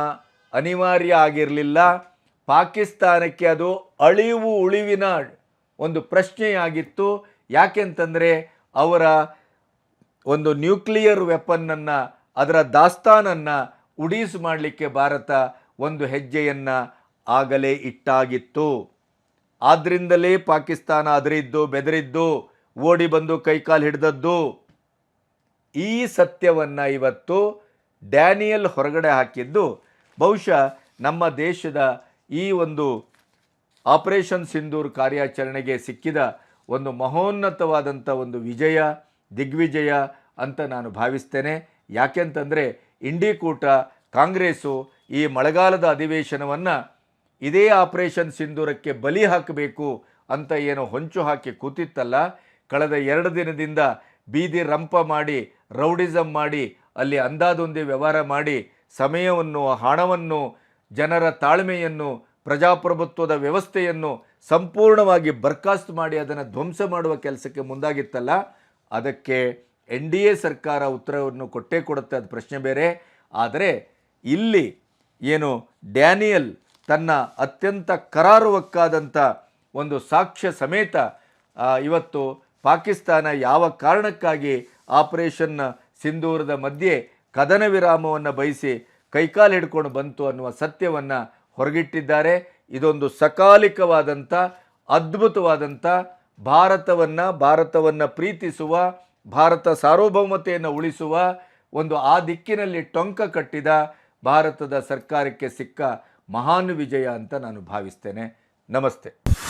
ಅನಿವಾರ್ಯ ಆಗಿರಲಿಲ್ಲ. ಪಾಕಿಸ್ತಾನಕ್ಕೆ ಅದು ಅಳಿವು ಉಳಿವಿನ ಒಂದು ಪ್ರಶ್ನೆಯಾಗಿತ್ತು. ಯಾಕೆಂತಂದರೆ, ಅವರ ಒಂದು ನ್ಯೂಕ್ಲಿಯರ್ ವೆಪನ್ನನ್ನು, ಅದರ ದಾಸ್ತಾನನ್ನು ಉಡೀಸ್ ಮಾಡಲಿಕ್ಕೆ ಭಾರತ ಒಂದು ಹೆಜ್ಜೆಯನ್ನು ಆಗಲೇ ಇಟ್ಟಾಗಿತ್ತು. ಆದ್ದರಿಂದಲೇ ಪಾಕಿಸ್ತಾನ ಅದರಿದ್ದು, ಬೆದರಿದ್ದು, ಓಡಿ ಬಂದು ಕೈಕಾಲು ಹಿಡಿದದ್ದು. ಈ ಸತ್ಯವನ್ನು ಇವತ್ತು ಡ್ಯಾನಿಯಲ್ ಹೊರಗಡೆ ಹಾಕಿದ್ದು, ಬಹುಶಃ ನಮ್ಮ ದೇಶದ ಈ ಒಂದು ಆಪರೇಷನ್ ಸಿಂಧೂರ್ ಕಾರ್ಯಾಚರಣೆಗೆ ಸಿಕ್ಕಿದ ಒಂದು ಮಹೋನ್ನತವಾದಂಥ ಒಂದು ವಿಜಯ, ದಿಗ್ವಿಜಯ ಅಂತ ನಾನು ಭಾವಿಸ್ತೇನೆ. ಯಾಕೆಂತಂದರೆ, ಇಂಡಿ ಕೂಟ ಕಾಂಗ್ರೆಸ್ಸು ಈ ಮಳೆಗಾಲದ ಅಧಿವೇಶನವನ್ನು ಇದೇ ಆಪರೇಷನ್ ಸಿಂಧೂರಕ್ಕೆ ಬಲಿ ಹಾಕಬೇಕು ಅಂತ ಏನು ಹೊಂಚು ಹಾಕಿ ಕೂತಿತ್ತಲ್ಲ, ಕಳೆದ ಎರಡು ದಿನದಿಂದ ಬೀದಿ ರಂಪ ಮಾಡಿ ರೌಡಿಸಮ್ ಮಾಡಿ, ಅಲ್ಲಿ ಅಂದಾದೊಂದಿ ವ್ಯವಹಾರ ಮಾಡಿ, ಸಮಯವನ್ನು, ಹಣವನ್ನು, ಜನರ ತಾಳ್ಮೆಯನ್ನು, ಪ್ರಜಾಪ್ರಭುತ್ವದ ವ್ಯವಸ್ಥೆಯನ್ನು ಸಂಪೂರ್ಣವಾಗಿ ಬರ್ಖಾಸ್ತು ಮಾಡಿ ಅದನ್ನು ಧ್ವಂಸ ಮಾಡುವ ಕೆಲಸಕ್ಕೆ ಮುಂದಾಗಿತ್ತಲ್ಲ, ಅದಕ್ಕೆ ಎನ್ ಡಿ ಎ ಸರ್ಕಾರ ಉತ್ತರವನ್ನು ಕೊಟ್ಟೇ ಕೊಡುತ್ತೆ, ಅದು ಪ್ರಶ್ನೆ ಬೇರೆ. ಆದರೆ ಇಲ್ಲಿ ಏನು ಡ್ಯಾನಿಯಲ್ ತನ್ನ ಅತ್ಯಂತ ಕರಾರುವಕ್ಕಾದಂಥ ಒಂದು ಸಾಕ್ಷ್ಯ ಸಮೇತ ಇವತ್ತು ಪಾಕಿಸ್ತಾನ ಯಾವ ಕಾರಣಕ್ಕಾಗಿ ಆಪರೇಷನ್ ಸಿಂಧೂರದ ಮಧ್ಯೆ ಕದನ ವಿರಾಮವನ್ನು ಬಯಸಿ ಕೈಕಾಲು ಹಿಡ್ಕೊಂಡು ಬಂತು ಅನ್ನುವ ಸತ್ಯವನ್ನು ಹೊರಗಿಟ್ಟಿದ್ದಾರೆ. ಇದೊಂದು ಸಕಾಲಿಕವಾದಂಥ, ಅದ್ಭುತವಾದಂಥ ಭಾರತವನ್ನು ಭಾರತವನ್ನು ಪ್ರೀತಿಸುವ, ಭಾರತ ಸಾರ್ವಭೌಮತೆಯನ್ನು ಉಳಿಸುವ ಒಂದು ಆ ದಿಕ್ಕಿನಲ್ಲಿ ಟೊಂಕ ಕಟ್ಟಿದ ಭಾರತದ ಸರ್ಕಾರಕ್ಕೆ ಸಿಕ್ಕ ಮಹಾನ್ ವಿಜಯ ಅಂತ ನಾನು ಭಾವಿಸ್ತೇನೆ. ನಮಸ್ತೆ.